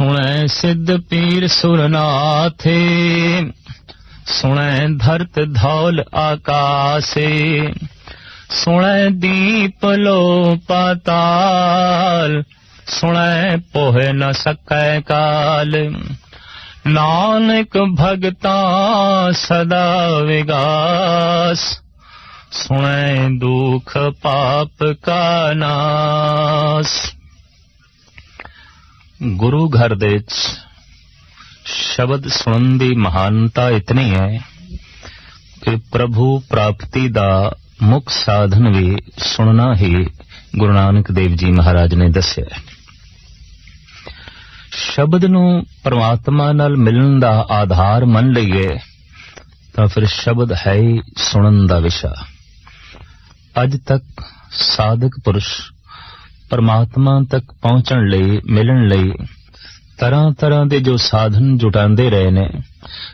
ਸੁਣੈ ਸਿੱਧ ਪੀਰ ਸੁਰਨਾਥੇ, ਸੁਣੈ ਧਰਤ ਧੌਲ ਆਕਾਸੇ, ਸੁਣੈ ਦੀਪ ਲੋ ਪਾਤਾਲ ਸੁਣੈ ਪੋਹਿ ਨ ਸਕੈ ਕਾਲ। ਨਾਨਕ ਭਗਤਾ ਸਦਾ ਵਿਗਾਸ, ਸੁਣੈ ਦੁਖ ਪਾਪ ਕਾ ਨਾਸ। ਗੁਰੂ ਘਰ ਦੇ ਵਿੱਚ ਸ਼ਬਦ ਸੁਣਨ ਦੀ ਮਹਾਨਤਾ ਇਤਨੀ ਹੈ ਕਿ ਪ੍ਰਭੂ ਪ੍ਰਾਪਤੀ ਦਾ ਮੁੱਖ ਸਾਧਨ ਵੀ ਸੁਣਨਾ ਹੀ ਗੁਰੂ ਨਾਨਕ ਦੇਵ ਜੀ ਮਹਾਰਾਜ ਨੇ ਦੱਸਿਆ ਸ਼ਬਦ ਨੂੰ ਪਰਮਾਤਮਾ ਨਾਲ ਮਿਲਣ ਦਾ ਆਧਾਰ ਮੰਨ ਲਈਏ, ਤਾਂ ਫਿਰ ਸ਼ਬਦ ਹੈ ਹੀ ਸੁਣਨ ਦਾ ਵਿਸ਼ਾ। ਅੱਜ ਤੱਕ ਸਾਧਕ ਪੁਰਸ਼ ਪਰਮਾਤਮਾ ਤੱਕ ਪਹੁੰਚਣ ਲਈ, ਮਿਲਣ ਲਈ ਤਰ੍ਹਾਂ ਤਰ੍ਹਾਂ ਦੇ ਜੋ ਸਾਧਨ ਜੁਟਾਉਂਦੇ ਰਹੇ ਨੇ,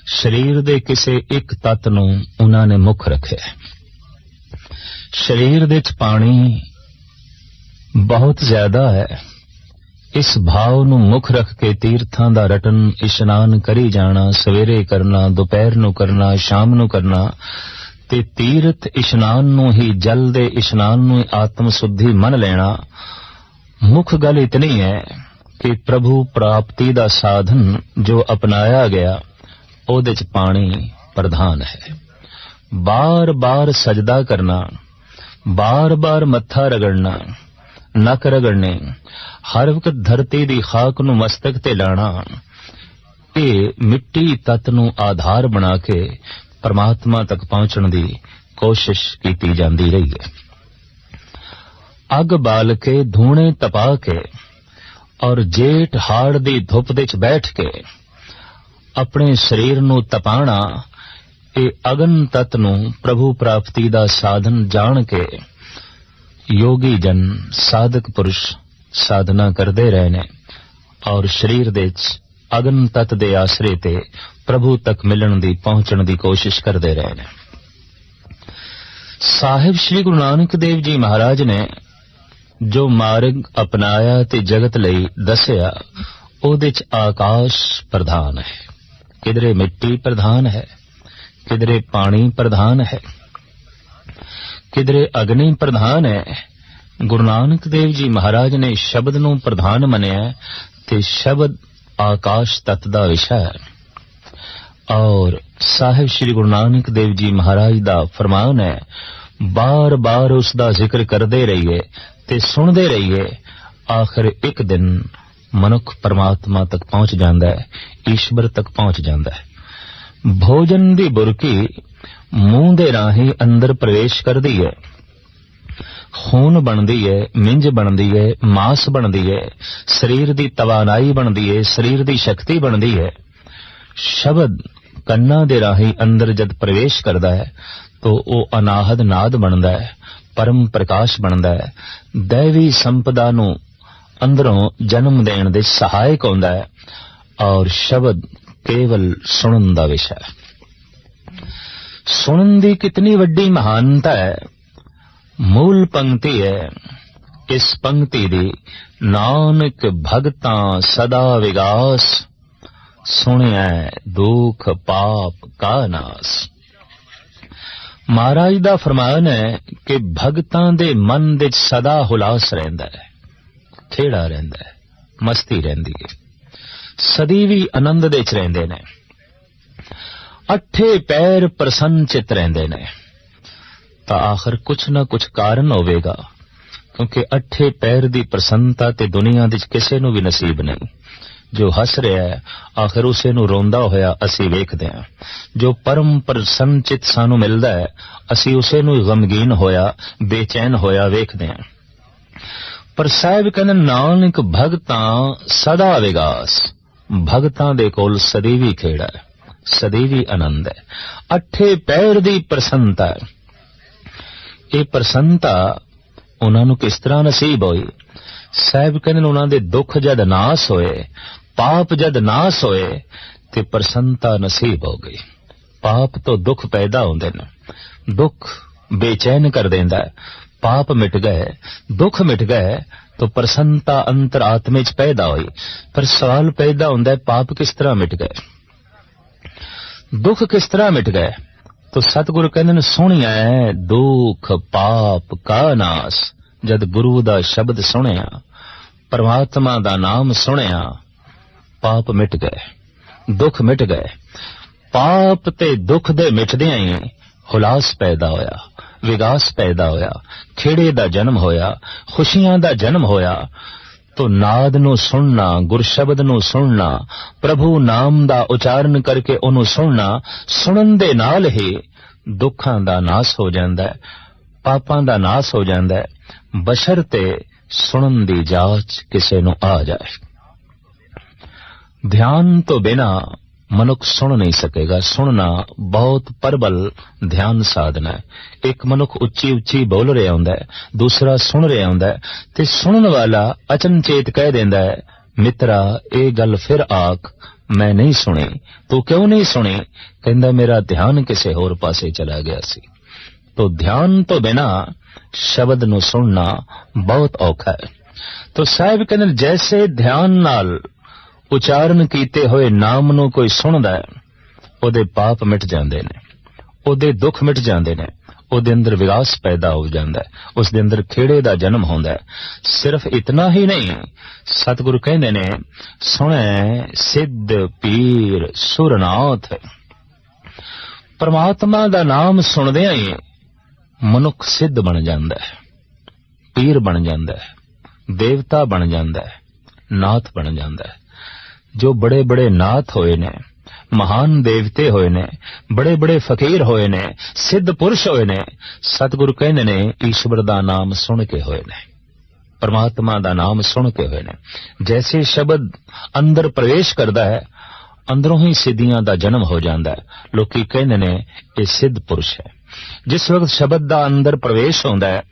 ਸਰੀਰ ਦੇ ਕਿਸੇ ਇੱਕ ਤੱਤ ਨੂੰ ਉਹਨਾਂ ਨੇ ਮੁੱਖ ਰੱਖਿਆ ਸਰੀਰ ਦੇ ਵਿੱਚ ਪਾਣੀ ਬਹੁਤ ਜ਼ਿਆਦਾ ਹੈ। ਇਸ ਭਾਵ ਨੂੰ ਮੁੱਖ ਰੱਖ ਕੇ ਤੀਰਥਾਂ ਦਾ ਰਟਨ, ਇਸ਼ਨਾਨ ਕਰੀ ਜਾਣਾ, ਸਵੇਰੇ ਕਰਨਾ, ਦੁਪਹਿਰ ਨੂੰ ਕਰਨਾ, ਸ਼ਾਮ ਨੂੰ ਕਰਨਾ, ਤੇ ਤੀਰਥ ਇਸ਼ਨਾਨ ਨੂੰ ਹੀ, ਜਲ ਦੇ ਇਸ਼ਨਾਨ ਨੂੰ ਆਤਮ ਸੁਧੀ ਮੰਨ ਲੈਣਾ ਮੁੱਖ ਗੱਲ ਇਤਨੀ ਹੈ ਕਿ ਪ੍ਰਭੂ ਪ੍ਰਾਪਤੀ ਦਾ ਸਾਧਨ ਜੋ ਅਪਣਾਇਆ ਗਿਆ, ਉਹਦੇ ਚ ਪਾਣੀ ਪ੍ਰਧਾਨ ਹੈ। ਬਾਰ-ਬਾਰ ਸਜਦਾ ਕਰਨਾ, ਬਾਰ-ਬਾਰ ਮੱਥਾ ਰਗੜਨਾ, ਨੱਕ ਰਗੜਨੇ, ਹਰ ਵਕਤ ਧਰਤੀ ਦੀ ਖਾਕ ਨੂੰ ਮਸਤਕ ਤੇ ਲਾਣਾ, ਇਹ ਮਿੱਟੀ ਤਤ ਨੂੰ ਆਧਾਰ ਬਣਾ ਕੇ ਪਰਮਾਤਮਾ ਤੱਕ ਪਹੁੰਚਣ ਦੀ ਕੋਸ਼ਿਸ਼ ਕੀਤੀ ਜਾਂਦੀ ਰਹੀ ਹੈ। ਅੱਗ ਬਾਲ ਕੇ ਧੂਣੇ ਤਪਾ ਕੇ ਔਰ ਜੇਠ ਹਾੜ ਦੀ ਧੁੱਪ ਦੇ ਚ ਬੈਠ ਕੇ ਆਪਣੇ ਸਰੀਰ ਨੂੰ ਤਪਾਣਾ, ਇਹ ਅਗਨ ਤਤ ਨੂੰ ਪ੍ਰਭੂ ਪ੍ਰਾਪਤੀ ਦਾ ਸਾਧਨ ਜਾਣ ਕੇ ਯੋਗੀ ਜਨ, ਸਾਧਕ ਪੁਰਸ਼ ਸਾਧਨਾ ਕਰਦੇ ਰਹੇ ਨੇ ਔਰ ਸਰੀਰ ਦੇ ਚ ਅਗਨ ਤਤ ਦੇ ਆਸਰੇ ਤੇ ਪ੍ਰਭੂ ਤੱਕ ਮਿਲਣ ਦੀ, ਪਹੁੰਚਣ ਦੀ ਕੋਸ਼ਿਸ਼ ਕਰਦੇ ਰਹੇ ਨੇ। ਸਾਹਿਬ ਸ੍ਰੀ ਗੁਰੂ ਨਾਨਕ ਦੇਵ ਜੀ ਮਹਾਰਾਜ ਨੇ ਜੋ ਮਾਰਗ ਅਪਣਾਇਆ ਤੇ ਜਗਤ ਲਈ ਦੱਸਿਆ, ਉਹਦੇ ਚ ਆਕਾਸ਼ ਪ੍ਰਧਾਨ ਹੈ। ਕਿਧਰੇ ਮਿੱਟੀ ਪ੍ਰਧਾਨ ਹੈ, ਕਿਧਰੇ ਪਾਣੀ ਪ੍ਰਧਾਨ ਹੈ, ਕਿਧਰੇ ਅਗਨੀ ਪ੍ਰਧਾਨ ਹੈ, ਗੁਰੂ ਨਾਨਕ ਦੇਵ ਜੀ ਮਹਾਰਾਜ ਨੇ ਸ਼ਬਦ ਨੂੰ ਪ੍ਰਧਾਨ ਮੰਨਿਆ ਤੇ ਸ਼ਬਦ ਆਕਾਸ਼ ਤਤ ਦਾ ਵਿਸ਼ਾ ਹੈ। ਔਰ ਸਾਹਿਬ ਸ੍ਰੀ ਗੁਰੂ ਨਾਨਕ ਦੇਵ ਜੀ ਮਹਾਰਾਜ ਦਾ ਫਰਮਾਨ ਹੈ, ਬਾਰ-ਬਾਰ ਉਸ ਦਾ ਜ਼ਿਕਰ ਕਰਦੇ ਰਹੀਏ ਤੇ ਸੁਣਦੇ ਰਹੀਏ, ਆਖਰ ਇੱਕ ਦਿਨ ਮਨੁੱਖ ਪਰਮਾਤਮਾ ਤੱਕ ਪਹੁੰਚ ਜਾਂਦਾ ਹੈ, ਈਸ਼ਵਰ ਤੱਕ ਪਹੁੰਚ ਜਾਂਦਾ ਹੈ। ਭੋਜਨ ਦੀ ਬੁਰਕੀ ਮੂੰਹ ਦੇ ਰਾਹੀਂ ਅੰਦਰ ਪ੍ਰਵੇਸ਼ ਕਰਦੀ ਹੈ। ਖੂਨ ਬਣਦੀ ਹੈ, ਮਿੰਜ ਬਣਦੀ ਹੈ, ਮਾਸ ਬਣਦੀ ਹੈ, ਸਰੀਰ ਦੀ ਤਵਾਨਾਈ ਬਣਦੀ ਹੈ, ਸਰੀਰ ਦੀ ਸ਼ਕਤੀ ਬਣਦੀ ਹੈ। ਸ਼ਬਦ ਕੰਨਾਂ ਦੇ ਰਾਹੀਂ ਅੰਦਰ ਜਦ ਪ੍ਰਵੇਸ਼ ਕਰਦਾ ਹੈ, ਤੋ ਉਹ ਅਨਾਹਦ ਨਾਦ ਬਣਦਾ ਹੈ। ਪਰਮ ਪ੍ਰਕਾਸ਼ ਬਣਦਾ ਹੈ। ਦੇਵੀ ਸੰਪਦਾ ਨੂੰ ਅੰਦਰੋਂ ਜਨਮ ਦੇਣ ਦੇ ਸਹਾਇਕ ਹੁੰਦਾ ਹੈ ਔਰ ਸ਼ਬਦ ਕੇਵਲ ਸੁਣਨ ਦਾ ਵਿਸ਼ਾ ਹੈ। ਸੁਣਨ ਦੀ ਕਿਤਨੀ ਵੱਡੀ ਮਹਾਨਤਾ ਹੈ। ਮੂਲ ਪੰਕਤੀ ਹੈ। ਇਸ ਪੰਕਤੀ ਦੀ ਨਾਨਕ ਭਗਤਾਂ ਸਦਾ ਵਿਗਾਸ ਸੁਣਿਆ ਦੁਖ ਪਾਪ ਕਾ ਨਾਸ। ਮਹਾਰਾਜ ਦਾ ਫਰਮਾਨ ਹੈ ਕਿ ਭਗਤਾਂ ਦੇ ਮਨ ਵਿੱਚ ਸਦਾ ਹੁਲਾਸ ਰਹਿੰਦਾ ਹੈ ਖੇੜਾ ਰਹਿੰਦਾ ਹੈ, ਮਸਤੀ ਰਹਿੰਦੀ ਹੈ। ਸਦੀ ਵੀ ਆਨੰਦ ਦੇ ਚ ਰਹਿੰਦੇ ਨੇ। ਅੱਠੇ ਪੈਰ ਪ੍ਰਸੰਨ ਚਿਤ ਰਹਿੰਦੇ ਨੇ। ਤਾਂ ਆਖਰ ਕੁਛ ਨਾ ਕੁਛ ਕਾਰਨ ਹੋਵੇਗਾ, ਕਿਉਂਕਿ ਅੱਠੇ ਪੈਰ ਦੀ ਪ੍ਰਸੰਨਤਾ ਤੇ ਦੁਨੀਆ ਵਿੱਚ ਕਿਸੇ ਨੂੰ ਵੀ ਨਸੀਬ ਨਹੀਂ। ਜੋ ਹੱਸ ਰਿਹਾ ਹੈ, ਆਖਰ ਉਸੇ ਨੂੰ ਰੋਂਦਾ ਹੋਇਆ ਅਸੀਂ ਵੇਖਦੇ ਹਾਂ। ਜੋ ਪਰਮ ਪ੍ਰਸੰਨ ਸਾਨੂੰ ਮਿਲਦਾ ਹੈ, ਅਸੀਂ ਉਸੇ ਨੂੰ ਗਮਗੀਨ ਹੋਇਆ, ਬੇਚੈਨ ਹੋਇਆ ਵੇਖਦੇ ਹਾਂ। ਪਰ ਸਾਹਿਬ ਕਹਿੰਦੇ, ਨਾਨਕ ਭਗਤਾਂ ਸਦਾ ਵਿਗਾਸ। ਭਗਤਾਂ ਦੇ ਕੋਲ ਸਦੀਵੀ ਖੇੜਾ ਹੈ, ਸਦੀਵੀ ਆਨੰਦ ਹੈ। ਅਠੇ ਪੈਰ ਦੀ ਪ੍ਰਸੰਨਤਾ ਇਹ ਪ੍ਰਸੰਨਤਾ ਉਹਨਾਂ ਨੂੰ ਕਿਸ ਤਰ੍ਹਾਂ ਨਸੀਬ ਹੋਈ? ਸਾਹਿਬ ਕਹਿੰਦੇ ਨੇ ਉਹਨਾਂ ਦੇ ਦੁੱਖ ਜਦ ਨਾਸ ਹੋਏ ਪਾਪ ਜਦ ਨਾਸ ਹੋਏ ਤੇ ਪ੍ਰਸੰਨਤਾ ਨਸੀਬ ਹੋ ਗਈ। ਪਾਪ ਤੋਂ ਦੁੱਖ ਪੈਦਾ ਹੁੰਦੇ ਨੇ। ਦੁੱਖ ਬੇਚੈਨ ਕਰ ਦਿੰਦਾ ਹੈ। ਪਾਪ ਮਿਟ ਗਏ। ਦੁੱਖ ਮਿਟ ਗਏ ਤੋ ਪ੍ਰਸੰਨਤਾ ਅੰਤਰ ਆਤਮੇ ਚ ਪੈਦਾ ਹੋਈ। ਪਰ ਸਵਾਲ ਪੈਦਾ ਹੁੰਦਾ ਹੈ, ਪਾਪ ਕਿਸ ਤਰ੍ਹਾਂ ਮਿਟ ਗਏ? ਦੁੱਖ ਕਿਸ ਤਰ੍ਹਾਂ ਮਿਟ ਗਏ? ਤੋ ਸਤਿਗੁਰੂ ਕਹਿੰਦੇ ਨੇ, ਸੁਣਿਆ ਹੈ, ਦੁੱਖ ਪਾਪ ਕਾ ਨਾਸ। ਜਦ ਗੁਰੂ ਦਾ ਸ਼ਬਦ ਸੁਣਿਆ, ਪਰਮਾਤਮਾ ਦਾ ਨਾਮ ਸੁਣਿਆ ਪਾਪ ਮਿਟ ਗਏ, ਦੁੱਖ ਮਿਟ ਗਏ। ਪਾਪ ਤੇ ਦੁੱਖ ਦੇ ਮਿਟਦਿਆਂ ਹੀ ਹੁਲਾਸ ਪੈਦਾ ਹੋਇਆ, ਵਿਗਾਸ ਪੈਦਾ ਹੋਇਆ ਖੇੜੇ ਦਾ ਜਨਮ ਹੋਇਆ, ਖੁਸ਼ੀਆਂ ਦਾ ਜਨਮ ਹੋਇਆ। ਤੋ ਨਾਦ ਨੂੰ ਸੁਣਨਾ, ਗੁਰਸ਼ਬਦ ਨੂੰ ਸੁਣਨਾ, ਪ੍ਰਭੂ ਨਾਮ ਦਾ ਉਚਾਰਨ ਕਰਕੇ ਉਹਨੂੰ ਸੁਣਨਾ, ਸੁਣਨ ਦੇ ਨਾਲ ਹੀ ਦੁੱਖਾਂ ਦਾ ਨਾਸ ਹੋ ਜਾਂਦਾ ਹੈ, ਪਾਪਾਂ ਦਾ ਨਾਸ ਹੋ ਜਾਂਦਾ ਹੈ। ਬਸ਼ਰਤੇ ਸੁਣਨ ਦੀ ਜਾਂਚ ਕਿਸੇ ਨੂੰ ਆ ਜਾਏ। ਧਿਆਨ ਤੋਂ ਬਿਨਾ ਮਨੁੱਖ ਸੁਣ ਨਹੀਂ ਸਕੇਗਾ। ਸੁਣਨਾ ਬਹੁਤ ਪਰਬਲ ਧਿਆਨ ਸਾਧਨਾ ਹੈ। ਇੱਕ ਮਨੁੱਖ ਉੱਚੀ ਉੱਚੀ ਬੋਲ ਰਿਹਾ ਹੁੰਦਾ ਹੈ, ਦੂਸਰਾ ਸੁਣ ਰਿਹਾ ਹੁੰਦਾ ਹੈ ਤੇ ਸੁਣਨ ਵਾਲਾ ਅਚਨਚੇਤ ਕਹਿ ਦਿੰਦਾ ਹੈ, ਮਿੱਤਰਾ, ਇਹ ਗੱਲ ਫਿਰ ਆਖ, ਮੈਂ ਨਹੀਂ ਸੁਣੀ। ਤੂੰ ਕਿਉਂ ਨਹੀਂ ਸੁਣੀ? ਕਹਿੰਦਾ, ਮੇਰਾ ਧਿਆਨ ਕਿਸੇ ਹੋਰ ਪਾਸੇ ਚਲਾ ਗਿਆ ਸੀ। ਤੋ ਧਿਆਨ ਤੋਂ ਬਿਨਾ ਸ਼ਬਦ ਨੂੰ ਸੁਣਨਾ ਬਹੁਤ ਔਖਾ ਹੈ। ਤੋ ਸਾਹਿਬ ਕਹਿੰਦੇ ਜੈਸੇ ਧਿਆਨ ਨਾਲ ਉਚਾਰਨ ਕੀਤੇ ਹੋਏ ਨਾਮ ਨੂੰ ਕੋਈ ਸੁਣਦਾ ਹੈ, ਉਹਦੇ ਪਾਪ ਮਿਟ ਜਾਂਦੇ ਨੇ, ਉਹਦੇ ਦੁੱਖ ਮਿਟ ਜਾਂਦੇ ਨੇ, ਉਹਦੇ ਅੰਦਰ ਵਿਗਾਸ ਪੈਦਾ ਹੋ ਜਾਂਦਾ ਹੈ ਉਸ ਦੇ ਅੰਦਰ ਖੇੜੇ ਦਾ ਜਨਮ ਹੁੰਦਾ ਹੈ। ਸਿਰਫ ਇਤਨਾ ਹੀ ਨਹੀਂ, ਸਤਿਗੁਰੂ ਕਹਿੰਦੇ ਨੇ, ਸੁਣੈ ਸਿੱਧ ਪੀਰ ਸੁਰਨਾਥ। ਪਰਮਾਤਮਾ ਦਾ ਨਾਮ ਸੁਣਦਿਆਂ ਹੀ ਮਨੁੱਖ ਸਿੱਧ ਬਣ ਜਾਂਦਾ ਹੈ, ਪੀਰ ਬਣ ਜਾਂਦਾ ਹੈ, ਦੇਵਤਾ ਬਣ ਜਾਂਦਾ ਹੈ, ਨਾਥ ਬਣ ਜਾਂਦਾ ਹੈ। ਜੋ ਬੜੇ ਬੜੇ ਨਾਥ ਹੋਏ ਨੇ, ਮਹਾਨ ਦੇਵਤੇ ਹੋਏ ਨੇ, ਬੜੇ ਬੜੇ ਫਕੀਰ ਹੋਏ ਨੇ, ਸਿੱਧ ਪੁਰਸ਼ ਹੋਏ ਨੇ, ਸਤਿਗੁਰੂ ਕਹਿੰਦੇ ਨੇ, ਈਸ਼ਵਰ ਦਾ ਨਾਮ ਸੁਣ ਕੇ ਹੋਏ ਨੇ, ਪਰਮਾਤਮਾ ਦਾ ਨਾਮ ਸੁਣ ਕੇ ਹੋਏ ਨੇ। ਜੈਸੇ ਸ਼ਬਦ ਅੰਦਰ ਪ੍ਰਵੇਸ਼ ਕਰਦਾ ਹੈ, ਅੰਦਰੋਂ ਹੀ ਸਿੱਧੀਆਂ ਦਾ ਜਨਮ ਹੋ ਜਾਂਦਾ ਹੈ। ਲੋਕੀ ਕਹਿੰਦੇ ਨੇ, ਇਹ ਸਿੱਧ ਪੁਰਸ਼ ਹੈ। ਜਿਸ ਵਕਤ ਸ਼ਬਦ ਦਾ ਅੰਦਰ ਪ੍ਰਵੇਸ਼ ਹੁੰਦਾ ਹੈ,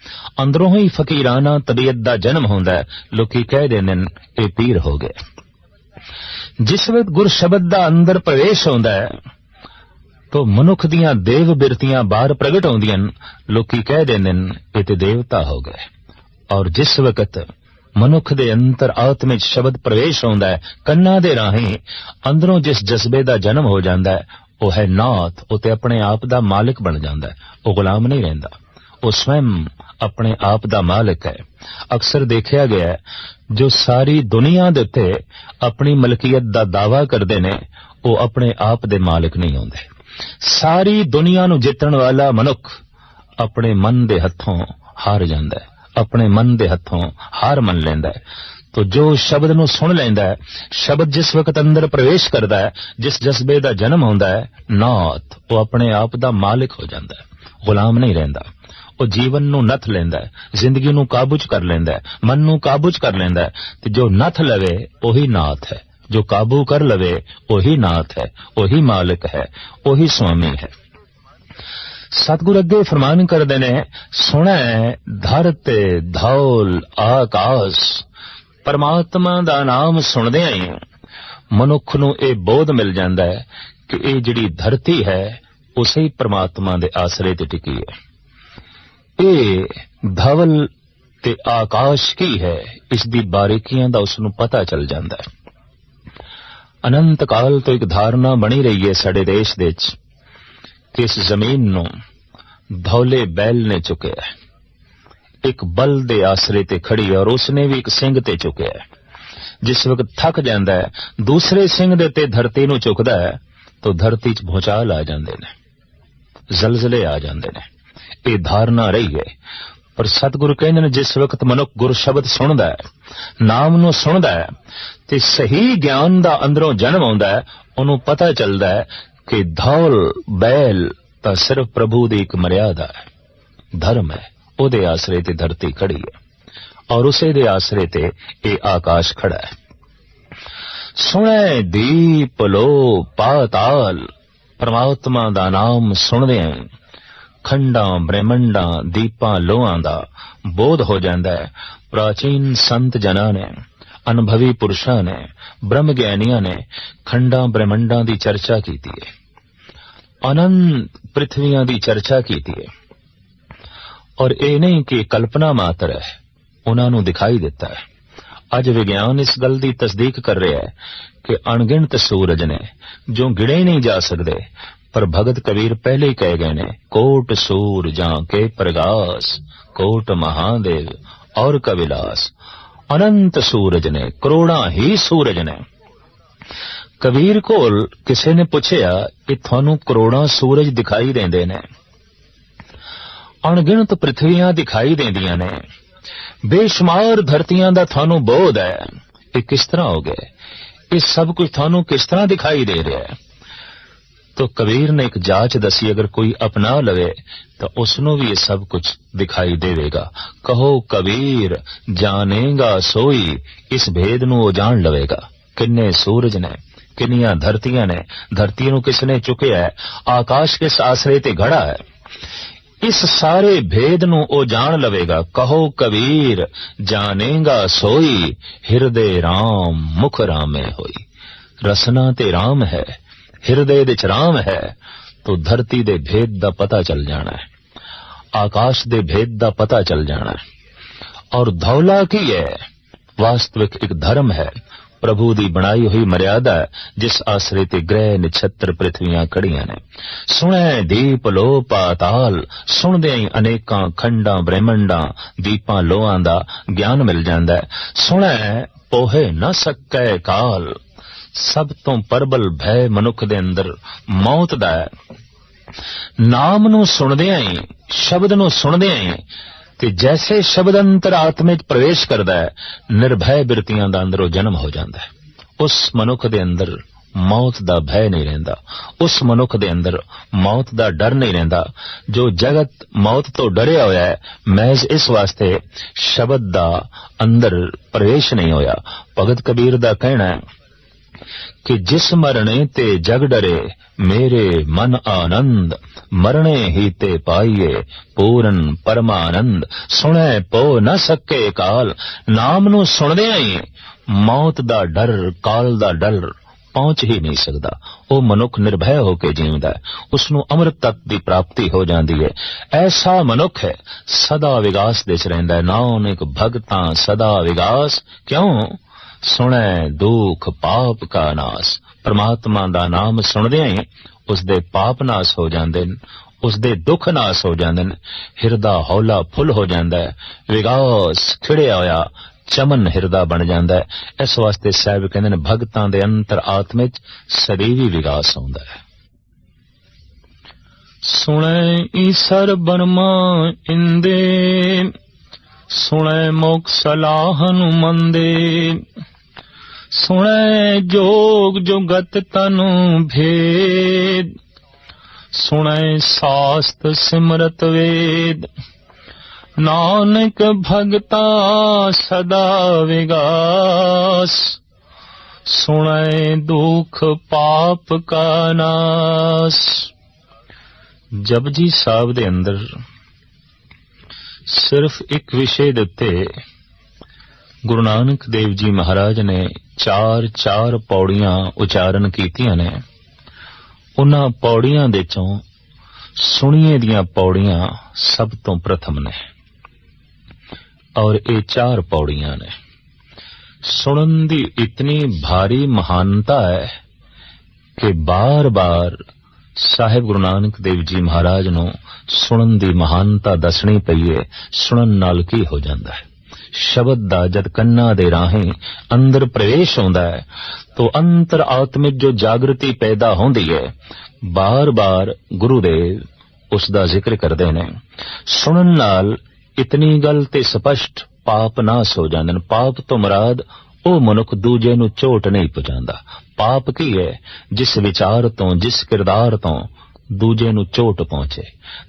ਅੰਦਰੋਂ ਹੀ ਫਕੀਰਾਨਾ ਤਬੀਅਤ ਦਾ ਜਨਮ ਹੁੰਦਾ ਹੈ। ਲੋਕੀ ਕਹਿ ਦਿੰਦੇ ਨੇ, ਇਹ ਪੀਰ ਹੋ ਗਏ। ਜਿਸ ਵਕਤ ਗੁਰ ਸ਼ਬਦ ਦਾ ਅੰਦਰ ਪ੍ਰਵੇਸ਼ ਹੁੰਦਾ ਹੈ, ਤੋ ਮਨੁੱਖ ਦੀਆਂ ਦੇਵ ਬਿਰਤੀਆਂ ਬਾਹਰ ਪ੍ਰਗਟ ਹੁੰਦੀਆਂ ਹਨ। ਲੋਕੀ ਕਹਿ ਦਿੰਦੇ ਨੇ ਇਹ ਤੇ ਦੇਵਤਾ ਹੋ ਗਏ। ਔਰ ਜਿਸ ਵਕਤ ਮਨੁੱਖ ਦੇ ਅੰਤਰ ਆਤਮਿਕ ਸ਼ਬਦ ਪ੍ਰਵੇਸ਼ ਹੁੰਦਾ ਹੈ, ਕੰਨਾਂ ਦੇ ਰਾਹੀਂ ਅੰਦਰੋਂ ਜਿਸ ਜਜ਼ਬੇ ਦਾ ਜਨਮ ਹੋ ਜਾਂਦਾ ਹੈ, ਉਹ ਹੈ ਨਾਥ, ਉਹ ਤੇ ਆਪਣੇ ਆਪ ਦਾ ਮਾਲਕ ਬਣ ਜਾਂਦਾ ਹੈ, ਉਹ ਗੁਲਾਮ ਨਹੀਂ ਰਹਿੰਦਾ। ਉਹ ਸਵੈਮ ਆਪਣੇ ਆਪ ਦਾ ਮਾਲਕ ਹੈ। ਅਕਸਰ ਦੇਖਿਆ ਗਿਆ ਜੋ ਸਾਰੀ ਦੁਨੀਆ ਦੇ ਉੱਤੇ ਆਪਣੀ ਮਲਕੀਅਤ ਦਾ ਦਾਵਾ ਕਰਦੇ ਨੇ, ਉਹ ਆਪਣੇ ਆਪ ਦੇ ਮਾਲਕ ਨਹੀਂ ਹੁੰਦੇ। ਸਾਰੀ ਦੁਨੀਆ ਨੂੰ ਜਿੱਤਣ ਵਾਲਾ ਮਨੁੱਖ ਆਪਣੇ ਮਨ ਦੇ ਹੱਥੋਂ ਹਾਰ ਜਾਂਦਾ ਹੈ, ਆਪਣੇ ਮਨ ਦੇ ਹੱਥੋਂ ਹਾਰ ਮੰਨ ਲੈਂਦਾ ਹੈ। ਤੋ ਜੋ ਸ਼ਬਦ ਨੂੰ ਸੁਣ ਲੈਂਦਾ ਹੈ, ਸ਼ਬਦ ਜਿਸ ਵਕਤ ਅੰਦਰ ਪ੍ਰਵੇਸ਼ ਕਰਦਾ ਹੈ, ਜਿਸ ਜਜ਼ਬੇ ਦਾ ਜਨਮ ਹੁੰਦਾ ਹੈ, ਨਾਥ, ਉਹ ਆਪਣੇ ਆਪ ਦਾ ਮਾਲਕ ਹੋ ਜਾਂਦਾ ਹੈ, ਗੁਲਾਮ ਨਹੀਂ ਰਹਿੰਦਾ। ਉਹ ਜੀਵਨ ਨੂੰ ਨੱਥ ਲੈਂਦਾ ਹੈ, ਜ਼ਿੰਦਗੀ ਨੂੰ ਕਾਬੂ ਚ ਕਰ ਲੈਂਦਾ ਹੈ, ਮਨ ਨੂੰ ਕਾਬੂ ਚ ਕਰ ਲੈਂਦਾ ਹੈ, ਤੇ ਜੋ ਨੱਥ ਲਵੇ, ਉਹੀ ਨਾਥ ਹੈ। ਜੋ ਕਾਬੂ ਕਰ ਲਵੇ, ਉਹੀ ਨਾਥ ਹੈ, ਉਹੀ ਮਾਲਕ ਹੈ, ਉਹੀ ਸੁਆਮੀ ਹੈ। ਸਤਿਗੁਰ ਅੱਗੇ ਫਰਮਾਨ ਕਰਦੇ ਨੇ, ਸੁਣੈ ਧਰਤ ਧੌਲ ਆਕਾਸ਼। ਪਰਮਾਤਮਾ ਦਾ ਨਾਮ ਸੁਣਦਿਆਂ ਹੀ। ਮਨੁੱਖ ਨੂੰ ਇਹ ਬੋਧ ਮਿਲ ਜਾਂਦਾ ਹੈ ਕਿ ਇਹ ਜਿਹੜੀ ਧਰਤੀ ਹੈ, ਉਸੇ ਹੀ ਪਰਮਾਤਮਾ ਦੇ ਆਸਰੇ ਤੇ ਟਿਕੀ ਹੈ। ਇਹ ਧਵਲ ਤੇ ਆਕਾਸ਼ ਕੀ ਹੈ? ਇਸ ਦੀ ਬਾਰੀਕੀਆਂ ਦਾ ਉਸ ਨੂੰ ਪਤਾ ਚੱਲ ਜਾਂਦਾ ਹੈ। ਅਨੰਤ ਕਾਲ ਤੋਂ ਇੱਕ ਧਾਰਨਾ ਬਣੀ ਰਹੀ ਹੈ ਸਾਡੇ ਦੇਸ਼ ਦੇ ਵਿੱਚ ਕਿ ਇਸ ਜ਼ਮੀਨ ਨੂੰ ਧੌਲੇ ਬੈਲ ਨੇ ਚੁੱਕਿਆ ਹੈ। ਇੱਕ ਬਲ ਦੇ ਆਸਰੇ ਤੇ ਖੜੀ ਔਰ ਉਸਨੇ ਵੀ ਇੱਕ ਸਿੰਘ ਤੇ ਚੁੱਕਿਆ ਹੈ। ਜਿਸ ਵਕਤ ਥੱਕ ਜਾਂਦਾ ਹੈ, ਦੂਸਰੇ ਸਿੰਘ ਦੇ ਤੇ ਧਰਤੀ ਨੂੰ ਚੁੱਕਦਾ ਹੈ, ਤਾਂ ਧਰਤੀ 'ਚ ਭੂਚਾਲ ਆ ਜਾਂਦੇ ਨੇ। ਜ਼ਲਜ਼ਲੇ ਆ ਜਾਂਦੇ ਨੇ। ਇਹ ਧਾਰਨਾ ਰਹੀ ਹੈ। ਪਰ ਸਤਿਗੁਰੂ ਕਹਿੰਦੇ ਨੇ, ਜਿਸ ਵਕਤ ਮਨੁੱਖ ਗੁਰ ਸ਼ਬਦ ਸੁਣਦਾ ਹੈ, ਨਾਮ ਨੂੰ ਸੁਣਦਾ ਹੈ, ਤੇ ਸਹੀ ਗਿਆਨ ਦਾ ਅੰਦਰੋਂ ਜਨਮ ਆਉਂਦਾ ਹੈ, ਉਹਨੂੰ ਪਤਾ ਚੱਲਦਾ ਹੈ ਕਿ ਧੌਲ, ਬੈਲ ਤਾਂ ਸਿਰਫ ਪ੍ਰਭੂ ਦੀ ਇੱਕ ਮਰਿਆਦਾ ਹੈ। ਧਰਮ ਹੈ, ਉਹਦੇ ਆਸਰੇ ਤੇ ਧਰਤੀ ਖੜੀ ਹੈ, ਔਰ ਉਸੇ ਦੇ ਆਸਰੇ ਤੇ ਇਹ ਆਕਾਸ਼ ਖੜਾ ਹੈ। ਸੁਣੈ ਦੀਪ ਲੋ ਪਾਤਾਲ, ਪਰਮਾਤਮਾ ਦਾ ਨਾਮ ਸੁਣਦੇ ਆਂ ਖੰਡਾਂ, ਬ੍ਰਹਮੰਡਾਂ, ਦੀਪਾਂ, ਲੋਹਾਂ ਦਾ ਬੋਧ ਹੋ ਜਾਂਦਾ ਹੈ। ਪ੍ਰਾਚੀਨ ਸੰਤ ਜਨਾਂ ਨੇ, ਅਨੁਭਵੀ ਪੁਰਸ਼ਾਂ ਨੇ, ਬ੍ਰਹਮ ਗਿਆਨੀਆਂ ਨੇ ਖੰਡਾਂ, ਬ੍ਰਹਮੰਡਾਂ ਦੀ ਚਰਚਾ ਕੀਤੀ ਹੈ। ਅਨੰਤ ਪ੍ਰithviਆਂ ਦੀ ਚਰਚਾ ਕੀਤੀ ਹੈ। ਔਰ ਇਹ ਨਹੀਂ ਕਿ ਕਲਪਨਾ ਮਾਤਰ ਹੈ, ਉਹਨਾਂ ਨੂੰ ਦਿਖਾਈ ਦਿੱਤਾ ਹੈ। ਅੱਜ ਵਿਗਿਆਨ ਇਸ ਗੱਲ ਦੀ ਤਸਦੀਕ ਕਰ ਰਿਹਾ ਹੈ ਕਿ ਅਣਗਿਣਤ ਸੂਰਜ ਨੇ, ਜੋ ਗਿਣੇ ਨਹੀਂ ਜਾ ਸਕਦੇ ਪਰ ਭਗਤ ਕਬੀਰ ਪਹਿਲੇ ਹੀ ਕਹਿ ਗਏ ਨੇ ਕੋਟ ਸੂਰ ਜਾਂ ਕੇ ਪ੍ਰਗਾਸ ਕੋਟ ਮਹਾਦੇਵ ਔਰ ਕਵਿਲਾਸ ਅਨੰਤ ਸੂਰਜ ਨੇ ਕਰੋੜਾਂ ਹੀ ਸੂਰਜ ਨੇ ਕਬੀਰ ਕੋਲ ਕਿਸੇ ਨੇ ਪੁੱਛਿਆ ਕਿ ਤੁਹਾਨੂੰ ਕਰੋੜਾਂ ਸੂਰਜ ਦਿਖਾਈ ਦਿੰਦੇ ਨੇ ਅਣਗਿਣਤ ਪ੍ਰithviਆਂ ਦਿਖਾਈ ਦਿੰਦੀਆਂ ਨੇ ਬੇਸ਼ੁਮਾਰ ਧਰਤੀਆਂ ਦਾ ਤੁਹਾਨੂੰ ਬੋਧ ਹੈ ਇਹ ਕਿਸ ਤਰ੍ਹਾਂ ਹੋ ਗਿਆ ਇਹ ਸਭ ਕੁਝ ਤੁਹਾਨੂੰ ਕਿਸ ਤਰ੍ਹਾਂ ਦਿਖਾਈ ਦੇ ਰਿਹਾ ਹੈ ਤੋ ਕਬੀਰ ਨੇ ਇੱਕ ਜਾਂਚ ਦਸੀ, ਅਗਰ ਕੋਈ ਅਪਣਾ ਲਵੇ, ਤਾਂ ਉਸ ਨੂੰ ਵੀ ਇਹ ਸਭ ਕੁਝ ਦਿਖਾਈ ਦੇਵੇਗਾ। ਕਹੋ, ਕਬੀਰ, ਜਾਣੇਗਾ ਸੋਈ, ਇਸ ਭੇਦ ਨੂੰ ਉਹ ਜਾਣ ਲਵੇਗਾ। ਕਿੰਨੇ ਸੂਰਜ ਨੇ, ਕਿੰਨੀਆਂ ਧਰਤੀਆਂ ਨੇ, ਧਰਤੀ ਨੂੰ ਕਿਸ ਨੇ ਚੁੱਕਿਆ ਹੈ, ਆਕਾਸ਼ ਕਿਸ ਆਸਰੇ ਤੇ ਘੜਾ ਹੈ। ਇਸ ਸਾਰੇ ਭੇਦ ਨੂੰ ਉਹ ਜਾਣ ਲਵੇਗਾ। ਕਹੋ, ਕਬੀਰ, ਜਾਣੇਗਾ ਸੋਈ, ਹਿਰਦੇ RAM ਮੁਖ ਰਾਮੇ ਹੋਈ। ਰਸਨਾ ਤੇ RAM ਹੈ। ਹਿਰਦੇ ਵਿੱਚ RAM ਹੈ, ਤੋ ਧਰਤੀ ਦੇ ਭੇਦ ਦਾ ਪਤਾ ਚੱਲ ਜਾਣਾ ਹੈ। ਆਕਾਸ਼ ਦੇ ਭੇਦ ਦਾ ਪਤਾ ਚੱਲ ਜਾਣਾ ਹੈ। ਔਰ ਧੌਲਾ ਕੀ ਹੈ? ਵਾਸਤਵਿਕ ਇੱਕ ਧਰਮ ਹੈ। ਪ੍ਰਭੂ ਦੀ ਬਣਾਈ ਹੋਈ ਮਰਿਆਦਾ ਜਿਸ ਆਸਰੇ ਤੇ ਗ੍ਰਹਿ ਨਛੱਤਰ ਪ੍ਰithviਆਂ ਖੜੀਆਂ ਨੇ। ਸੁਣੈ ਦੀਪ ਲੋ ਪਾਤਾਲ ਸੁਣਦੇ ਹੀ ਅਨੇਕਾਂ ਖੰਡਾਂ, ਬ੍ਰਹਿਮੰਡਾਂ, ਦੀਪਾਂ, ਲੋਹਾਂ ਦਾ ਗਿਆਨ ਮਿਲ ਜਾਂਦਾ ਹੈ। ਸੁਣੈ ਪੋਹੇ ਨਾ ਸਕੈ ਕਾਲ। ਸਭ ਤੋਂ ਪਰਬਲ ਭੈ ਮਨੁੱਖ ਦੇ ਅੰਦਰ ਮੌਤ ਦਾ ਹੈ। ਨਾਮ ਨੂੰ ਸੁਣਦਿਆਂ ਹੀ, ਸ਼ਬਦ ਨੂੰ ਸੁਣਦਿਆਂ ਹੀ ਤੇ ਜੈਸੇ ਸ਼ਬਦ ਅੰਤਰ ਆਤਮੇ ਵਿੱਚ ਪ੍ਰਵੇਸ਼ ਕਰਦਾ ਹੈ, ਨਿਰਭੈ ਬਿਰਤੀਆਂ ਦਾ ਅੰਦਰੋਂ ਜਨਮ ਹੋ ਜਾਂਦਾ ਹੈ। ਉਸ ਮਨੁੱਖ ਦੇ ਅੰਦਰ ਮੌਤ ਦਾ ਭੈ ਨਹੀਂ ਰਹਿੰਦਾ। ਉਸ ਮਨੁੱਖ ਦੇ ਅੰਦਰ ਮੌਤ ਦਾ ਡਰ ਨਹੀਂ ਰਹਿੰਦਾ। ਜੋ ਜਗਤ ਮੌਤ ਤੋਂ ਡਰਿਆ ਹੋਇਆ ਹੈ, ਮਹਿਜ਼ ਇਸ ਵਾਸਤੇ ਸ਼ਬਦ ਦਾ ਅੰਦਰ ਪ੍ਰਵੇਸ਼ ਨਹੀਂ ਹੋਇਆ। ਭਗਤ ਕਬੀਰ ਦਾ ਕਹਿਣਾ ਹੈ ਕਿ ਜਿਸ ਮਰਣੇ ਤੇ ਜਗ ਡਰੇ, ਮੇਰੇ ਮਨ ਆਨੰਦ, ਮਰਣੇ ਹੀ ਤੇ ਪਾਈਏ ਪੂਰਨ ਪਰਮਾਨੰਦ। ਸੁਣੈ ਪੋ ਨ ਸਕੇ ਕਾਲ, ਨਾਮ ਨੂੰ ਸੁਣਦਿਆਂ ਹੀ ਮੌਤ ਦਾ ਡਰ, ਕਾਲ ਦਾ ਡਰ ਪਹੁੰਚ ਹੀ ਨਹੀਂ ਸਕਦਾ। ਉਹ ਮਨੁੱਖ ਨਿਰਭੈ ਹੋ ਕੇ ਜੀਉਂਦਾ ਹੈ ਉਸ ਨੂੰ ਅੰਮ੍ਰਿਤ ਤਤ ਦੀ ਪ੍ਰਾਪਤੀ ਹੋ ਜਾਂਦੀ ਹੈ। ਐਸਾ ਮਨੁੱਖ ਹੈ, ਸਦਾ ਵਿਗਾਸ ਦੇ ਚ ਰਹਿੰਦਾ ਹੈ। ਨਾਨਕ ਭਗਤਾਂ ਸਦਾ ਵਿਗਾਸ, ਕਿਉਂ? ਸੁਣੈ ਦੁਖ ਪਾਪ ਕਾ ਨਾਸ। ਪ੍ਰਮਾਤਮਾ ਦਾ ਨਾਮ ਸੁਣਦਿਆਂ ਹੀ ਉਸ ਦੇ ਪਾਪ ਨਾਸ ਹੋ ਜਾਂਦੇ ਨੇ ਉਸ ਦੇ ਦੁੱਖ ਨਾਸ ਹੋ ਜਾਂਦੇ ਨੇ। ਹਿਰਦਾ ਹੌਲਾ ਫੁੱਲ ਹੋ ਜਾਂਦਾ ਹੈ, ਵਿਗਾਸ ਖਿੜਿਆ ਹੋਇਆ ਚਮਨ ਹਿਰਦਾ ਬਣ ਜਾਂਦਾ ਹੈ। ਇਸ ਵਾਸਤੇ ਸਾਹਿਬ ਕਹਿੰਦੇ ਨੇ, ਭਗਤਾਂ ਦੇ ਅੰਤਰ ਆਤਮੇ ਚ ਸਦੀਵੀ ਵਿਗਾਸ ਹੁੰਦਾ ਹੈ। ਸੁਣੈ ਈਸਰ ਬਰਮਾ ਇੰਦੇ, ਸੁਣੈ ਮੋਖ ਸਲਾਹ ਨੂੰ ਮੰਦੇ। ਸੁਣੈ ਜੋਗ ਜੁਗਤ ਤਨੂ ਭੇਦ। ਸੁਣੈ ਸਾਸਤ ਸਿਮਰਤ ਵੇਦ। ਨਾਨਕ ਭਗਤਾ ਸਦਾ ਵਿਗਾਸ। ਸੁਣੈ ਦੁਖ ਪਾਪ ਕਾ ਨਾਸ। ਜਪਜੀ ਸਾਹਿਬ ਦੇ ਅੰਦਰ ਸਿਰਫ ਇੱਕ ਵਿਸ਼ੇ ਦੇ ਉੱਤੇ ਗੁਰੂ ਨਾਨਕ ਦੇਵ ਜੀ ਮਹਾਰਾਜ ਨੇ ਚਾਰ ਚਾਰ ਪੌੜੀਆਂ ਉਚਾਰਨ ਕੀਤੀਆਂ ਨੇ। ਉਹਨਾਂ ਪੌੜੀਆਂ ਦੇ ਚੋਂ ਸੁਣੀਏ ਦੀਆਂ ਪੌੜੀਆਂ ਸਭ ਤੋਂ ਪ੍ਰਥਮ ਨੇ। ਔਰ ਇਹ ਚਾਰ ਪੌੜੀਆਂ ਨੇ। ਸੁਣਨ ਦੀ ਇਤਨੀ ਭਾਰੀ ਮਹਾਨਤਾ ਹੈ ਕਿ ਬਾਰ-ਬਾਰ ਸਾਹਿਬ ਗੁਰੂ ਨਾਨਕ ਦੇਵ ਜੀ ਮਹਾਰਾਜ ਨੂੰ ਸੁਣਨ ਦੀ ਮਹਾਨਤਾ ਦੱਸਣੀ ਪਈ ਪਈਏ ਸੁਣਨ ਨਾਲ ਕੀ ਹੋ ਜਾਂਦਾ ਹੈ? ਸ਼ਬਦ ਦਾ ਜਦ ਕੰਨਾਂ ਦੇ ਰਾਹੀਂ ਅੰਦਰ ਪ੍ਰਵੇਸ਼ ਹੁੰਦਾ ਹੈ, ਤੋ ਅੰਤਰ ਆਤਮਿਕ ਜੋ ਜਾਗਰਤੀ ਪੈਦਾ ਹੁੰਦੀ ਹੈ, ਬਾਰ-ਬਾਰ ਗੁਰੂ ਦੇਵ ਉਸ ਦਾ ਜ਼ਿਕਰ ਕਰਦੇ ਨੇ। ਸੁਣਨ ਨਾਲ ਇਤਨੀ ਗੱਲ ਤੇ ਸਪਸ਼ਟ ਪਾਪ ਨਾਸ ਹੋ ਜਾਂਦੇ ਨੇ। ਪਾਪ ਤੋਂ ਮਰਾਦ ਉਹ ਮਨੁੱਖ ਦੂਜੇ ਨੂੰ ਝੋਟ ਨਹੀਂ ਪਹੁੰਚਾਉਂਦਾ ਪਾਪ ਕੀ ਹੈ? ਜਿਸ ਵਿਚਾਰ ਤੋਂ, ਜਿਸ ਕਿਰਦਾਰ ਤੋਂ ਦੂਜੇ ਨੂੰ ਚੋਟ ਪਹੁੰਚੇ,